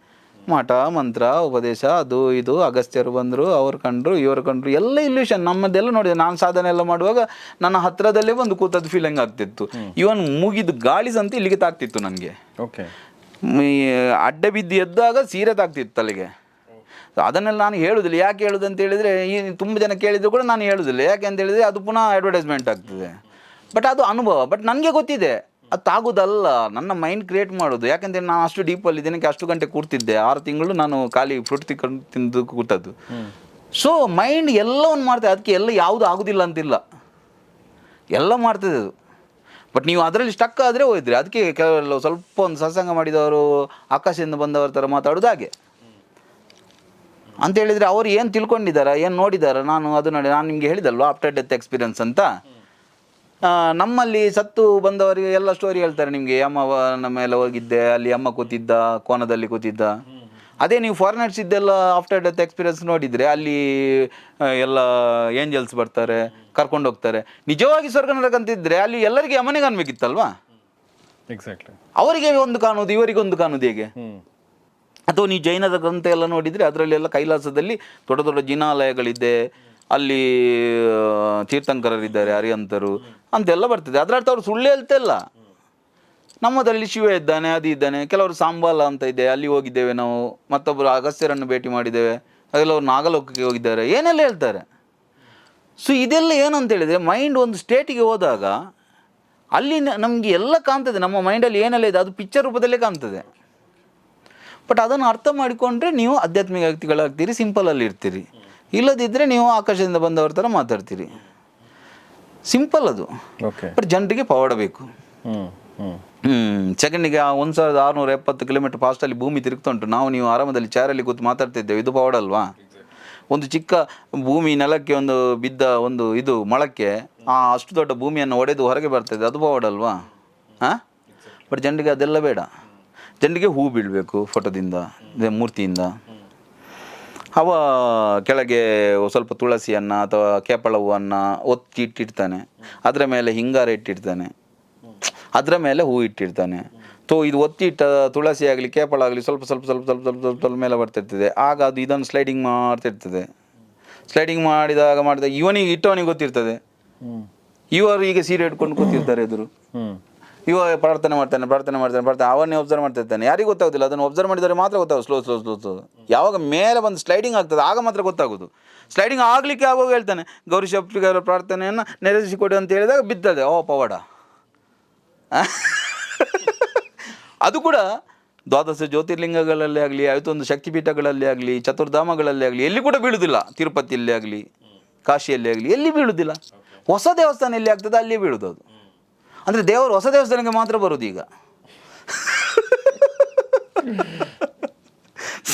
[SPEAKER 1] ಮಠ ಮಂತ್ರ ಉಪದೇಶ ಅದು ಇದು. ಅಗಸ್ತ್ಯರು ಬಂದರು ಅವ್ರು ಕಂಡ್ರು ಇವರು ಕಂಡ್ರು ಎಲ್ಲ ಇಲ್ಯೂಷನ್ ನಮ್ಮದೆಲ್ಲ ನೋಡಿದೆ. ನಾನು ಸಾಧನೆ ಎಲ್ಲ ಮಾಡುವಾಗ ನನ್ನ ಹತ್ತಿರದಲ್ಲೇ ಒಂದು ಕೂತದ್ದು ಫೀಲಿಂಗ್ ಆಗ್ತಿತ್ತು. ಇವನ್ ಮುಗಿದು ಗಾಳಿ ಸಂತ ಇಲ್ಲಿಗೆ ತಾಗ್ತಿತ್ತು ನನಗೆ.
[SPEAKER 2] ಓಕೆ
[SPEAKER 1] ಅಡ್ಡ ಬಿದ್ದು ಎದ್ದಾಗ ಸೀರೆ ತಾಗ್ತಿತ್ತು ತಲೆಗೆ. ಅದನ್ನೆಲ್ಲ ನಾನು ಹೇಳುದಿಲ್ಲ. ಯಾಕೆ ಹೇಳುದು ಅಂತ ಹೇಳಿದ್ರೆ ಈ ತುಂಬ ಜನ ಕೇಳಿದ್ರು ಕೂಡ ನಾನು ಹೇಳುದಿಲ್ಲ. ಯಾಕೆ ಅಂತ ಹೇಳಿದ್ರೆ ಅದು ಪುನಃ ಅಡ್ವರ್ಟೈಸ್ಮೆಂಟ್ ಆಗ್ತದೆ. ಬಟ್ ಅದು ಅನುಭವ. ಬಟ್ ನನಗೆ ಗೊತ್ತಿದೆ. ಅದು ತಾಗೋದಲ್ಲ ನನ್ನ ಮೈಂಡ್ ಕ್ರಿಯೇಟ್ ಮಾಡೋದು. ಯಾಕಂದ್ರೆ ನಾನು ಅಷ್ಟು ಡೀಪಲ್ಲಿ ದಿನಕ್ಕೆ ಅಷ್ಟು ಗಂಟೆ ಕೂರ್ತಿದ್ದೆ. ಆರು ತಿಂಗಳು ನಾನು ಖಾಲಿ ಫ್ರೂಟ್ ತಿಕ್ಕೊಂಡು ತಿಂದು ಕೂತದ್ದು. ಸೊ ಮೈಂಡ್ ಎಲ್ಲವನ್ನು ಮಾಡ್ತದೆ ಅದಕ್ಕೆ ಎಲ್ಲ ಯಾವುದು ಆಗೋದಿಲ್ಲ ಅಂತಿಲ್ಲ. ಎಲ್ಲ ಮಾಡ್ತದೆ ಅದು. ಬಟ್ ನೀವು ಅದರಲ್ಲಿ ಸ್ಟಕ್ ಆದರೆ ಹೋಯಿದ್ರಿ ಅದಕ್ಕೆ ಕೆಲವೆಲ್ಲ ಸ್ವಲ್ಪ ಒಂದು ಸತ್ಸಂಗ ಮಾಡಿದವರು ಆಕಾಶದಿಂದ ಬಂದವರ ಥರ ಮಾತಾಡೋದು ಹಾಗೆ. ಅಂತ ಹೇಳಿದರೆ ಅವರು ಏನು ತಿಳ್ಕೊಂಡಿದ್ದಾರೆ ಏನು ನೋಡಿದ್ದಾರೆ ನಾನು ಅದು ನೋಡಿ ನಾನು ನಿಮಗೆ ಹೇಳಿದಲ್ವ ಆಫ್ಟರ್ ಡೆತ್ ಎಕ್ಸ್ಪೀರಿಯನ್ಸ್ ಅಂತ? ನಮ್ಮಲ್ಲಿ ಸತ್ತು ಬಂದವರಿಗೆ ಎಲ್ಲ ಸ್ಟೋರಿ ಹೇಳ್ತಾರೆ ನಿಮಗೆ ಅಮ್ಮ ನಮ್ಮ ಎಲ್ಲ ಹೋಗಿದ್ದೆ ಅಲ್ಲಿ ಅಮ್ಮ ಕೂತಿದ್ದ ಕೋನದಲ್ಲಿ ಕೂತಿದ್ದ. ಅದೇ ನೀವು ಫಾರಿನರ್ಸ್ ಇದ್ದೆಲ್ಲ ಆಫ್ಟರ್ ಡೆತ್ ಎಕ್ಸ್ಪೀರಿಯನ್ಸ್ ನೋಡಿದರೆ ಅಲ್ಲಿ ಎಲ್ಲ ಏಂಜಲ್ಸ್ ಬರ್ತಾರೆ ಕರ್ಕೊಂಡು ಹೋಗ್ತಾರೆ. ನಿಜವಾಗಿ ಸ್ವರ್ಗ ನಡಕಂತಿದ್ರೆ ಅಲ್ಲಿ ಎಲ್ಲರಿಗೆ ಅಮ್ಮನಿಗೆ ಅನ್ಬೇಕಿತ್ತಲ್ವಾ
[SPEAKER 2] ಎಕ್ಸಾಕ್ಟ್ಲಿ
[SPEAKER 1] ಅವರಿಗೆ ಒಂದು ಕಾಣೋದು ಇವರಿಗೊಂದು ಒಂದು ಕಾಣುವುದು ಹೇಗೆ? ಅಥವಾ ನೀವು ಜೈನದ ಗ್ರಂಥ ಎಲ್ಲ ನೋಡಿದರೆ ಅದರಲ್ಲೆಲ್ಲ ಕೈಲಾಸದಲ್ಲಿ ದೊಡ್ಡ ದೊಡ್ಡ ಜಿನಾಲಯಗಳಿದೆ. ಅಲ್ಲಿ ತೀರ್ಥಂಕರರಿದ್ದಾರೆ ಅರಿಯಂತರು ಅಂತೆಲ್ಲ ಬರ್ತದೆ. ಅದರ ಅರ್ಥ ಅವ್ರು ಸುಳ್ಳು ಹೇಳ್ತಾ ಇಲ್ಲ. ನಮ್ಮದರಲ್ಲಿ ಶಿವ ಇದ್ದಾನೆ, ಅದು ಇದ್ದಾನೆ. ಕೆಲವರು ಸಾಂಬಾಲ ಅಂತ ಇದೆ, ಅಲ್ಲಿ ಹೋಗಿದ್ದೇವೆ ನಾವು. ಮತ್ತೊಬ್ಬರು ಅಗಸ್ತ್ಯರನ್ನು ಭೇಟಿ ಮಾಡಿದ್ದೇವೆ. ಕೆಲವರು ನಾಗಲೋಕಕ್ಕೆ ಹೋಗಿದ್ದಾರೆ. ಏನೆಲ್ಲ ಹೇಳ್ತಾರೆ? ಸೊ ಇದೆಲ್ಲ ಏನಂತ ಹೇಳಿದರೆ ಮೈಂಡ್ ಒಂದು ಸ್ಟೇಟಿಗೆ ಹೋದಾಗ, ಅಲ್ಲಿ ನಮಗೆ ಎಲ್ಲ ಕಾಣ್ತದೆ. ನಮ್ಮ ಮೈಂಡಲ್ಲಿ ಏನೆಲ್ಲ ಇದೆ, ಅದು ಪಿಕ್ಚರ್ ರೂಪದಲ್ಲೇ ಕಾಣ್ತದೆ. ಬಟ್ ಅದನ್ನು ಅರ್ಥ ಮಾಡಿಕೊಂಡ್ರೆ ನೀವು ಆಧ್ಯಾತ್ಮಿಕ ವ್ಯಕ್ತಿಗಳಾಗ್ತೀರಿ ಸಿಂಪಲಲ್ಲಿ ಇರ್ತೀರಿ. ಇಲ್ಲದಿದ್ದರೆ ನೀವು ಆಕಾಶದಿಂದ ಬಂದವ್ರ ಥರ ಮಾತಾಡ್ತೀರಿ. ಸಿಂಪಲ್ ಅದು. ಬಟ್ ಜನರಿಗೆ ಪವಾಡ ಬೇಕು.
[SPEAKER 2] ಹ್ಮ್
[SPEAKER 1] ಆ ಸೆಕೆಂಡಿಗೆ ಒಂದು ಸಾವಿರದ ಆರುನೂರ ಎಪ್ಪತ್ತು ಕಿಲೋಮೀಟರ್ ಫಾಸ್ಟಲ್ಲಿ ಭೂಮಿ ತಿರುಗ್ತಾ ಉಂಟು. ನಾವು ನೀವು ಆರಾಮದಲ್ಲಿ ಚಾರಲ್ಲಿ ಕೂತು ಮಾತಾಡ್ತಿದ್ದೇವೆ ಇದು ಪವಾಡ ಅಲ್ವಾ? ಒಂದು ಚಿಕ್ಕ ಭೂಮಿ ನೆಲಕ್ಕೆ ಒಂದು ಬಿದ್ದ ಒಂದು ಇದು ಮೊಳಕ್ಕೆ ಆ ಅಷ್ಟು ದೊಡ್ಡ ಭೂಮಿಯನ್ನು ಒಡೆದು ಹೊರಗೆ ಬರ್ತದೆ ಅದು ಪವಾಡ ಅಲ್ವಾ? ಹಾಂ? ಬಟ್ ಜನರಿಗೆ ಅದೆಲ್ಲ ಬೇಡ. ಜನರಿಗೆ ಹೂ ಬೀಳಬೇಕು ಫೋಟೋದಿಂದ ಮೂರ್ತಿಯಿಂದ. ಅವ ಕೆಳಗೆ ಸ್ವಲ್ಪ ತುಳಸಿಯನ್ನು ಅಥವಾ ಕೇಪಳ ಹೂವನ್ನು ಒತ್ತಿ ಇಟ್ಟಿರ್ತಾನೆ ಅದರ ಮೇಲೆ ಹಿಂಗಾರ ಇಟ್ಟಿರ್ತಾನೆ. ಅದರ ಮೇಲೆ ಹೂ ಇಟ್ಟಿರ್ತಾನೆ. ತೋ ಇದು ಒತ್ತಿ ಇಟ್ಟ ತುಳಸಿ ಆಗಲಿ ಕೇಪಳ ಆಗಲಿ ಸ್ವಲ್ಪ ಸ್ವಲ್ಪ ಸ್ವಲ್ಪ ಸ್ವಲ್ಪ ಸ್ವಲ್ಪ ಸ್ವಲ್ಪ ಸ್ವಲ್ಪ ಮೇಲೆ ಬರ್ತಿರ್ತದೆ. ಆಗ ಅದು ಇದನ್ನು ಸ್ಲೈಡಿಂಗ್ ಮಾಡ್ತಿರ್ತದೆ. ಸ್ಲೈಡಿಂಗ್ ಮಾಡಿದಾಗ ಮಾಡಿದಾಗ ಇವನಿಗೆ ಇಟ್ಟವನಿಗೆ ಗೊತ್ತಿರ್ತದೆ. ಇವರು ಈಗ ಸೀರೆ ಇಟ್ಕೊಂಡು ಕೂತಿರ್ತಾರೆ ಎದುರು.
[SPEAKER 2] ಹ್ಮ್
[SPEAKER 1] ಇವ ಪ್ರಾರ್ಥನೆ ಮಾಡ್ತಾನೆ ಪ್ರಾರ್ಥನೆ ಮಾಡ್ತಾನೆ, ಪ್ರಾರ್ಥನೆ, ಅವನ್ನೇ ಒಬ್ಸರ್ವ್ ಮಾಡ್ತಿರ್ತಾನೆ ಯಾರಿಗೂ ಗೊತ್ತಾಗೋದಿಲ್ಲ, ಅದನ್ನು ಒಬ್ಸರ್ವ್ ಮಾಡಿದರೆ ಮಾತ್ರ ಗೊತ್ತಾಗೋದು ಸ್ಲೋ ಸ್ಲೋ ಸ್ಲೋ ಸ್ಲೋ ಯಾವಾಗ ಮೇಲೆ ಬಂದು ಸ್ಲೈಡಿಂಗ್ ಆಗ್ತದೆ, ಆಗ ಮಾತ್ರ ಗೊತ್ತಾಗೋದು. ಸ್ಲೈಡಿಂಗ್ ಆಗಲಿಕ್ಕೆ ಆಗುವಾಗ ಹೇಳ್ತಾನೆ, ಗೌರಿ ಶಪ್ಪಿಗರ ಪ್ರಾರ್ಥನೆಯನ್ನು ನೆರವೇರಿಸಿಕೊಡಿ ಅಂತ ಹೇಳಿದಾಗ ಬಿದ್ದದೆ, ಓ ಪವಾಡ. ಅದು ಕೂಡ ದ್ವಾದಶ ಜ್ಯೋತಿರ್ಲಿಂಗಗಳಲ್ಲಿ ಆಗಲಿ, ಐವತ್ತೊಂದು ಶಕ್ತಿಪೀಠಗಳಲ್ಲಿ ಆಗಲಿ, ಚತುರ್ಧಾಮಗಳಲ್ಲಿ ಆಗಲಿ, ಎಲ್ಲಿ ಕೂಡ ಬೀಳುವುದಿಲ್ಲ ತಿರುಪತಿಯಲ್ಲಿ ಆಗಲಿ, ಕಾಶಿಯಲ್ಲಿ ಆಗಲಿ, ಎಲ್ಲಿ ಬೀಳುವುದಿಲ್ಲ ಹೊಸ ದೇವಸ್ಥಾನ ಎಲ್ಲಿ ಆಗ್ತದೆ, ಅಲ್ಲಿ ಬೀಳುವುದು ಅದು. ಅಂದರೆ ದೇವರು ಹೊಸ ದೇವಸ್ಥಾನಕ್ಕೆ ಮಾತ್ರ ಬರೋದು ಈಗ.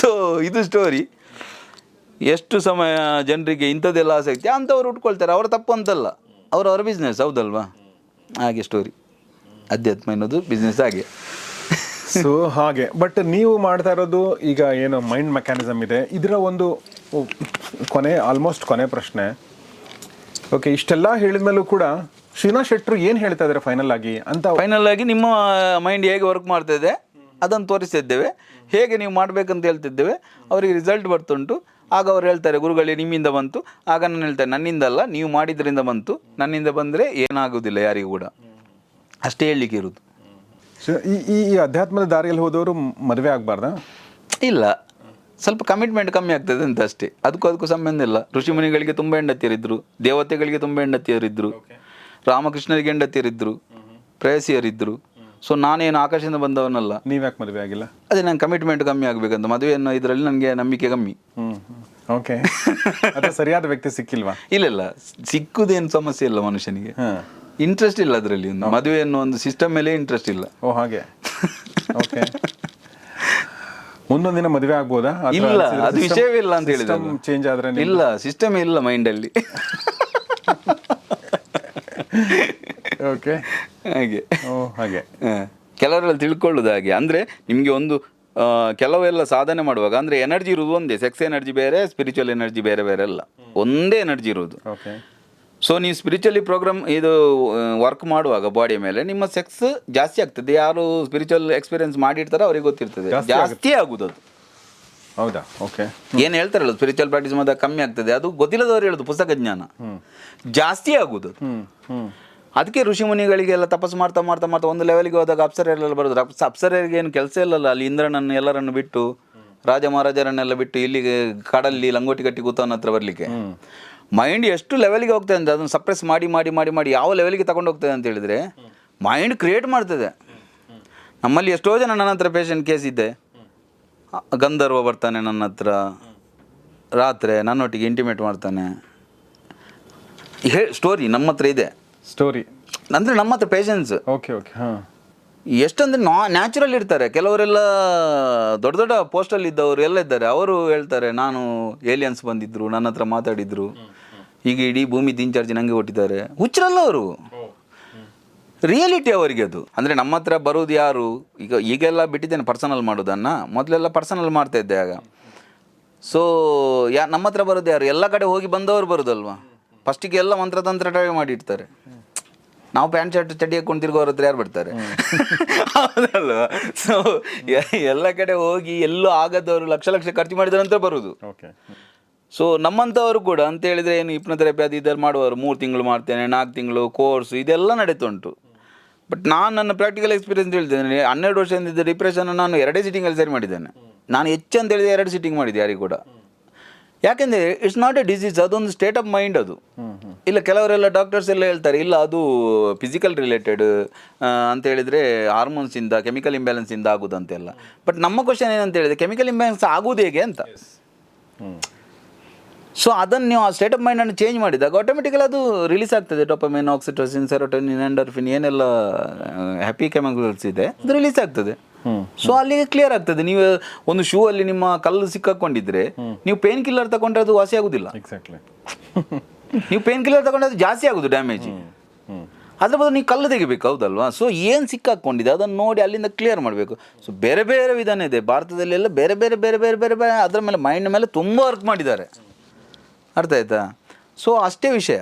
[SPEAKER 1] ಸೊ ಇದು ಸ್ಟೋರಿ ಎಷ್ಟು ಸಮಯ ಜನರಿಗೆ ಇಂಥದ್ದೆಲ್ಲ ಆಸಕ್ತಿ ಅಂಥವ್ರು ಉಟ್ಕೊಳ್ತಾರೆ. ಅವರ ತಪ್ಪು ಅಂತಲ್ಲ. ಅವ್ರ ಅವರ ಬಿಸ್ನೆಸ್ ಹೌದಲ್ವಾ? ಹಾಗೆ ಸ್ಟೋರಿ ಅಧ್ಯಾತ್ಮ ಅನ್ನೋದು ಬಿಸ್ನೆಸ್ ಹಾಗೆ.
[SPEAKER 2] ಸೊ ಹಾಗೆ. ಬಟ್ ನೀವು ಮಾಡ್ತಾ ಇರೋದು ಈಗ ಏನು ಮೈಂಡ್ ಮೆಕ್ಯಾನಿಸಮ್ ಇದೆ. ಇದರ ಒಂದು ಕೊನೆ ಆಲ್ಮೋಸ್ಟ್ ಕೊನೆ ಪ್ರಶ್ನೆ. ಓಕೆ ಇಷ್ಟೆಲ್ಲ ಹೇಳಿದ ಮೇಲೂ ಕೂಡ ಶ್ರೀನಾಥ್ ಶೆಟ್ರು ಏನು ಹೇಳ್ತಾ ಇದ್ದಾರೆ ಫೈನಲ್ ಆಗಿ ಅಂತ
[SPEAKER 1] ಫೈನಲ್ ಆಗಿ ನಿಮ್ಮ ಮೈಂಡ್ ಹೇಗೆ ವರ್ಕ್ ಮಾಡ್ತಿದೆ ಅದನ್ನು ತೋರಿಸ್ತಿದ್ದೇವೆ ಹೇಗೆ ನೀವು ಮಾಡಬೇಕಂತ ಹೇಳ್ತಿದ್ದೇವೆ. ಅವರಿಗೆ ರಿಸಲ್ಟ್ ಬರ್ತುಂಟು. ಆಗ ಅವ್ರು ಹೇಳ್ತಾರೆ ಗುರುಗಳೇ ನಿಮ್ಮಿಂದ ಬಂತು. ಆಗ ನಾನು ಹೇಳ್ತಾರೆ ನನ್ನಿಂದ ಅಲ್ಲ ನೀವು ಮಾಡಿದ್ರಿಂದ ಬಂತು. ನನ್ನಿಂದ ಬಂದರೆ ಏನಾಗುವುದಿಲ್ಲ ಯಾರಿಗೂ ಕೂಡ. ಅಷ್ಟೇ ಹೇಳಲಿಕ್ಕೆ ಇರುವುದು
[SPEAKER 2] ಈ ಈ ಈ ಅಧ್ಯಾತ್ಮದ ದಾರಿಯಲ್ಲಿ ಹೋದವರು ಮದುವೆ ಆಗಬಾರ್ದ?
[SPEAKER 1] ಇಲ್ಲ. ಸ್ವಲ್ಪ ಕಮಿಟ್ಮೆಂಟ್ ಕಮ್ಮಿ ಆಗ್ತದೆ ಅಂತ ಅಷ್ಟೇ. ಅದಕ್ಕೂ ಅದಕ್ಕೂ ಸಂಬಂಧ ಇಲ್ಲ. ಋಷಿಮುನಿಗಳಿಗೆ ತುಂಬ ಹೆಂಡತಿಯರಿದ್ದರು ದೇವತೆಗಳಿಗೆ ತುಂಬ ಹೆಂಡತಿಯರಿದ್ರು. ರಾಮಕೃಷ್ಣರಿಗೆ ಹೆಂಡತಿಯರಿದ್ರು ಪ್ರೇಯಸಿಯರಿದ್ದರು ಸೊ ನಾನೇನು ಆಕಾಶದಿಂದ ಬಂದವನಲ್ಲ.
[SPEAKER 2] ನೀವ್ಯಾಕೆ ಮದುವೆ ಆಗಿಲ್ಲ?
[SPEAKER 1] ಅದೇ ನಂಗೆ ಕಮಿಟ್ಮೆಂಟ್ ಕಮ್ಮಿ ಆಗಬೇಕಂತ ಮದುವೆ ಅನ್ನೋ ಇದರಲ್ಲಿ ನನಗೆ ನಂಬಿಕೆ ಕಮ್ಮಿ.
[SPEAKER 2] ಓಕೆ ಅದು ಸರಿಯಾದ ವ್ಯಕ್ತಿ ಸಿಕ್ಕಿಲ್ವಾ?
[SPEAKER 1] ಇಲ್ಲ ಇಲ್ಲ. ಸಿಕ್ಕುದೇನು ಸಮಸ್ಯೆ ಇಲ್ಲ ಮನುಷ್ಯನಿಗೆ. ಇಂಟ್ರೆಸ್ಟ್ ಇಲ್ಲ ಅದರಲ್ಲಿ ಒಂದು. ಮದುವೆ ಅನ್ನೋ ಒಂದು ಸಿಸ್ಟಮ್ ಮೇಲೆ ಇಂಟ್ರೆಸ್ಟ್ ಇಲ್ಲ.
[SPEAKER 2] ಓ ಹಾಗೆ. ಓಕೆ ಮುಂದೊಂದು ದಿನ ಮದುವೆ ಆಗ್ಬೋದಾ?
[SPEAKER 1] ಇಲ್ಲ ಅದು ವಿಷಯವೇ ಇಲ್ಲ ಅಂತ ಹೇಳಿದ್ರೆ
[SPEAKER 2] ಚೇಂಜ್ ಆದ್ರೆ
[SPEAKER 1] ಇಲ್ಲ ಸಿಸ್ಟಮ್ ಇಲ್ಲ ಮೈಂಡಲ್ಲಿ
[SPEAKER 2] ಓಕೆ
[SPEAKER 1] ಹಾಗೆ.
[SPEAKER 2] ಓ ಹಾಗೆ.
[SPEAKER 1] ಕೆಲವರೆಲ್ಲ ತಿಳ್ಕೊಳ್ಳೋದು ಹಾಗೆ. ಅಂದರೆ ನಿಮಗೆ ಒಂದು ಆ, ಕೆಲವೆಲ್ಲ ಸಾಧನೆ ಮಾಡುವಾಗ ಅಂದರೆ ಎನರ್ಜಿ ಇರುವುದು ಒಂದೇ ಸೆಕ್ಸ್ ಎನರ್ಜಿ ಬೇರೆ ಸ್ಪಿರಿಚುವಲ್ ಎನರ್ಜಿ ಬೇರೆ ಬೇರೆ ಅಲ್ಲ. ಒಂದೇ ಎನರ್ಜಿ ಇರೋದು
[SPEAKER 2] ಓಕೆ
[SPEAKER 1] ಸೊ ನೀವು ಸ್ಪಿರಿಚುವಲಿ ಪ್ರೋಗ್ರಾಮ್ ಇದು ವರ್ಕ್ ಮಾಡುವಾಗ ಬಾಡಿ ಮೇಲೆ ನಿಮ್ಮ ಸೆಕ್ಸ್ ಜಾಸ್ತಿ ಆಗ್ತದೆ. ಯಾರು ಸ್ಪಿರಿಚುವಲ್ ಎಕ್ಸ್ಪೀರಿಯನ್ಸ್ ಮಾಡಿರ್ತಾರೋ ಅವ್ರಿಗೆ ಗೊತ್ತಿರ್ತದೆ.
[SPEAKER 2] ಜಾಸ್ತಿ
[SPEAKER 1] ಆಗುದು ಅದು
[SPEAKER 2] ಹೌದಾ? ಓಕೆ
[SPEAKER 1] ಏನು ಹೇಳ್ತಾರಲ್ಲ ಸ್ಪಿರಿಚುವಲ್ ಪ್ರಾಕ್ಟೀಸ್ ಮಾತ್ರ ಕಮ್ಮಿ ಆಗ್ತದೆ. ಅದು ಗೊತ್ತಿಲ್ಲದವ್ರು ಹೇಳೋದು ಪುಸ್ತಕ ಜ್ಞಾನ. ಜಾಸ್ತಿ ಆಗುದು. ಅದಕ್ಕೆ ಋಷಿ ಮುನಿಗಳಿಗೆಲ್ಲ ತಪಸ್ಸು ಮಾಡ್ತಾ ಮಾಡ್ತಾ ಮಾಡ್ತಾ ಒಂದು ಲೆವೆಲ್ಗೆ ಹೋದಾಗ ಅಪ್ಸರೆಲ್ಲ ಬರೋದು. ಅಪ್ಸ ಅಪ್ಸರರಿಗೆ ಏನು ಕೆಲಸ ಇಲ್ಲಲ್ಲ ಅಲ್ಲಿ ಇಂದ್ರನನ್ನು ಎಲ್ಲರನ್ನು ಬಿಟ್ಟು ರಾಜ ಮಹಾರಾಜರನ್ನೆಲ್ಲ ಬಿಟ್ಟು ಇಲ್ಲಿಗೆ ಕಾಡಲ್ಲಿ ಲಂಗೋಟಿ ಕಟ್ಟಿ ಕೂತವನ ಹತ್ರ ಬರಲಿಕ್ಕೆ. ಮೈಂಡ್ ಎಷ್ಟು ಲೆವೆಲ್ಗೆ ಹೋಗ್ತದೆ ಅಂತ ಅದನ್ನು ಸಪ್ರೆಸ್ ಮಾಡಿ ಮಾಡಿ ಮಾಡಿ ಮಾಡಿ ಯಾವ ಲೆವೆಲ್ಗೆ ತಗೊಂಡು ಹೋಗ್ತದೆ ಅಂತ ಹೇಳಿದರೆ ಮೈಂಡ್ ಕ್ರಿಯೇಟ್ ಮಾಡ್ತದೆ. ನಮ್ಮಲ್ಲಿ ಎಷ್ಟೋ ಜನ ನನ್ನ ಹತ್ರ ಪೇಷಂಟ್ ಕೇಸ್ ಇದ್ದೆ. ಗಂಧರ್ವ ಬರ್ತಾನೆ ನನ್ನ ಹತ್ರ. ರಾತ್ರಿ ನನ್ನೊಟ್ಟಿಗೆ ಇಂಟಿಮೇಟ್ ಮಾಡ್ತಾನೆ. ಹೇ ಸ್ಟೋರಿ ನಮ್ಮ ಹತ್ರ ಇದೆ.
[SPEAKER 2] ಸ್ಟೋರಿ
[SPEAKER 1] ಅಂದರೆ ನಮ್ಮ ಹತ್ರ ಪೇಷನ್ಸ್
[SPEAKER 2] ಓಕೆ ಓಕೆ ಹಾಂ.
[SPEAKER 1] ಎಷ್ಟಂದ್ರೆ ನಾ ನ್ಯಾಚುರಲ್ ಇರ್ತಾರೆ. ಕೆಲವರೆಲ್ಲ ದೊಡ್ಡ ದೊಡ್ಡ ಪೋಸ್ಟಲ್ಲಿ ಇದ್ದವರು ಎಲ್ಲ ಇದ್ದಾರೆ. ಅವರು ಹೇಳ್ತಾರೆ ನಾನು ಏಲಿಯನ್ಸ್ ಬಂದಿದ್ರು ನನ್ನ ಹತ್ರ ಮಾತಾಡಿದ್ರು. ಈಗ ಇಡೀ ಭೂಮಿ ಇನ್ಚಾರ್ಜ್ ನಂಗೆ ಕೊಟ್ಟಿದ್ದಾರೆ. ಹುಚ್ಚರಲ್ಲ ಅವರು. ರಿಯಾಲಿಟಿ ಅವರಿಗೆ ಅದು. ಅಂದರೆ ನಮ್ಮ ಹತ್ರ ಬರೋದು ಯಾರು? ಈಗ ಈಗೆಲ್ಲ ಬಿಟ್ಟಿದ್ದೇನೆ ಪರ್ಸನಲ್ ಮಾಡೋದನ್ನು ಮೊದಲೆಲ್ಲ ಪರ್ಸನಲ್ ಮಾಡ್ತಾ ಇದ್ದೆ ಆಗ. ಸೊ ಯಾ ನಮ್ಮ ಹತ್ರ ಬರೋದು ಯಾರು? ಎಲ್ಲ ಕಡೆ ಹೋಗಿ ಬಂದವರು ಬರೋದಲ್ವಾ? ಫಸ್ಟಿಗೆ ಎಲ್ಲ ಮಂತ್ರತಂತ್ರ ಟ್ರೈ ಮಾಡಿರ್ತಾರೆ. ನಾವು ಪ್ಯಾಂಟ್ ಶರ್ಟ್ ಚಡ್ಡಿ ಹಾಕೊಂಡು ತಿರ್ಗೋರ ಹತ್ರ ಯಾರು ಬರ್ತಾರೆ? ಹೌದಲ್ವಾ? ಸೊ ಎಲ್ಲ ಕಡೆ ಹೋಗಿ ಎಲ್ಲೂ ಆಗದವರು ಲಕ್ಷ ಲಕ್ಷ ಖರ್ಚು ಮಾಡಿದ ನಂತರ ಬರೋದು
[SPEAKER 2] ಓಕೆ
[SPEAKER 1] ಸೊ ನಮ್ಮಂಥವರು ಕೂಡ ಅಂತ ಹೇಳಿದ್ರೆ ಏನು ಹಿಪ್ನೋಥೆರಪಿ ಅದು ಇದೆಲ್ಲ ಮಾಡುವವರು. ಮೂರು ತಿಂಗಳು ಮಾಡ್ತೇನೆ ನಾಲ್ಕು ತಿಂಗಳು ಕೋರ್ಸ್ ಇದೆಲ್ಲ ನಡೀತುಂಟು ಬಟ್ ನಾನು ನನ್ನ ಪ್ರಾಕ್ಟಿಕಲ್ ಎಕ್ಸ್ಪೀರಿಯನ್ಸ್ ಹೇಳ್ತೇನೆ ಹನ್ನೆರಡು ವರ್ಷದಿಂದ ಡಿಪ್ರೆಷನ್ ನಾನು ಎರಡೇ ಸಿಟ್ಟಿಂಗಲ್ಲಿ ಸರಿ ಮಾಡಿದ್ದೇನೆ. ನಾನು ಹೆಚ್ಚು ಅಂತ ಹೇಳಿದ್ರೆ ಎರಡು ಸಿಟ್ಟಿಂಗ್ ಮಾಡಿದ್ದೆ ಯಾರಿಗೂ ಕೂಡ. ಯಾಕೆಂದರೆ ಇಟ್ಸ್ ನಾಟ್ ಎ ಡಿಸೀಸ್ ಅದೊಂದು ಸ್ಟೇಟ್ ಆಫ್ ಮೈಂಡ್ ಅದು. ಇಲ್ಲ, ಕೆಲವರೆಲ್ಲ ಡಾಕ್ಟರ್ಸ್ ಎಲ್ಲ ಹೇಳ್ತಾರೆ, ಇಲ್ಲ, ಅದು ಫಿಸಿಕಲ್ ರಿಲೇಟೆಡ್ ಅಂತ ಹೇಳಿದರೆ ಹಾರ್ಮೋನ್ಸಿಂದ ಕೆಮಿಕಲ್ ಇಂಬ್ಯಾಲೆನ್ಸಿಂದ ಆಗುದಂತೆಲ್ಲ. ಬಟ್ ನಮ್ಮ ಕ್ವಶನ್ ಏನಂತ ಹೇಳಿದ್ರೆ ಕೆಮಿಕಲ್ ಇಂಬ್ಯಾಲೆನ್ಸ್ ಆಗೋದು ಹೇಗೆ ಅಂತ? ಸೊ ಅದನ್ನು ನೀವು ಆ ಸ್ಟೇಟ್ ಆಫ್ ಮೈಂಡನ್ನು ಚೇಂಜ್ ಮಾಡಿದಾಗ ಆಟೋಮೆಟಿಕಲ್ ಅದು ರಿಲೀಸ್ ಆಗ್ತದೆ. ಡೊಪಮೈನ್ ಆಕ್ಸಿಟೋಸಿನ್ ಸೆರೋಟೋನಿನ್ ಎಂಡರ್ಫಿನ್ ಏನೆಲ್ಲ ಹ್ಯಾಪಿ ಕೆಮಿಕಲ್ಸ್ ಇದೆ ಅದು ರಿಲೀಸ್ ಆಗ್ತದೆ. ಸೊ ಅಲ್ಲಿಗೆ ಕ್ಲಿಯರ್ ಆಗ್ತದೆ. ನೀವು ಒಂದು ಶೂ ಅಲ್ಲಿ ನಿಮ್ಮ ಕಲ್ಲು ಸಿಕ್ಕಾಕೊಂಡಿದ್ರೆ ನೀವು ಪೇನ್ ಕಿಲ್ಲರ್ ತಗೊಂಡ್ರೆ ಅದು ವಾಸಿ ಆಗುದಿಲ್ಲ. ನೀವು ಪೇನ್ ಕಿಲ್ಲರ್ ತಗೊಂಡ್ರೆ ಅದು ಜಾಸ್ತಿ ಆಗುದು ಡ್ಯಾಮೇಜ್ ಅದ್ರ ಬದಲು ನೀವು ಕಲ್ಲು ತೆಗಿಬೇಕು ಹೌದಲ್ವಾ? ಸೊ ಏನು ಸಿಕ್ಕಾಕೊಂಡಿದೆ ಅದನ್ನು ನೋಡಿ ಅಲ್ಲಿಂದ ಕ್ಲಿಯರ್ ಮಾಡಬೇಕು. ಸೊ ಬೇರೆ ಬೇರೆ ವಿಧಾನ ಇದೆ. ಭಾರತದಲ್ಲೆಲ್ಲ ಬೇರೆ ಬೇರೆ ಬೇರೆ ಬೇರೆ ಬೇರೆ ಬೇರೆ ಅದರ ಮೇಲೆ ಮೈಂಡ್ ಮೇಲೆ ತುಂಬಾ ವರ್ಕ್ ಮಾಡಿದ್ದಾರೆ. ಅರ್ಥ ಆಯ್ತಾ? ಸೊ ಅಷ್ಟೇ ವಿಷಯ.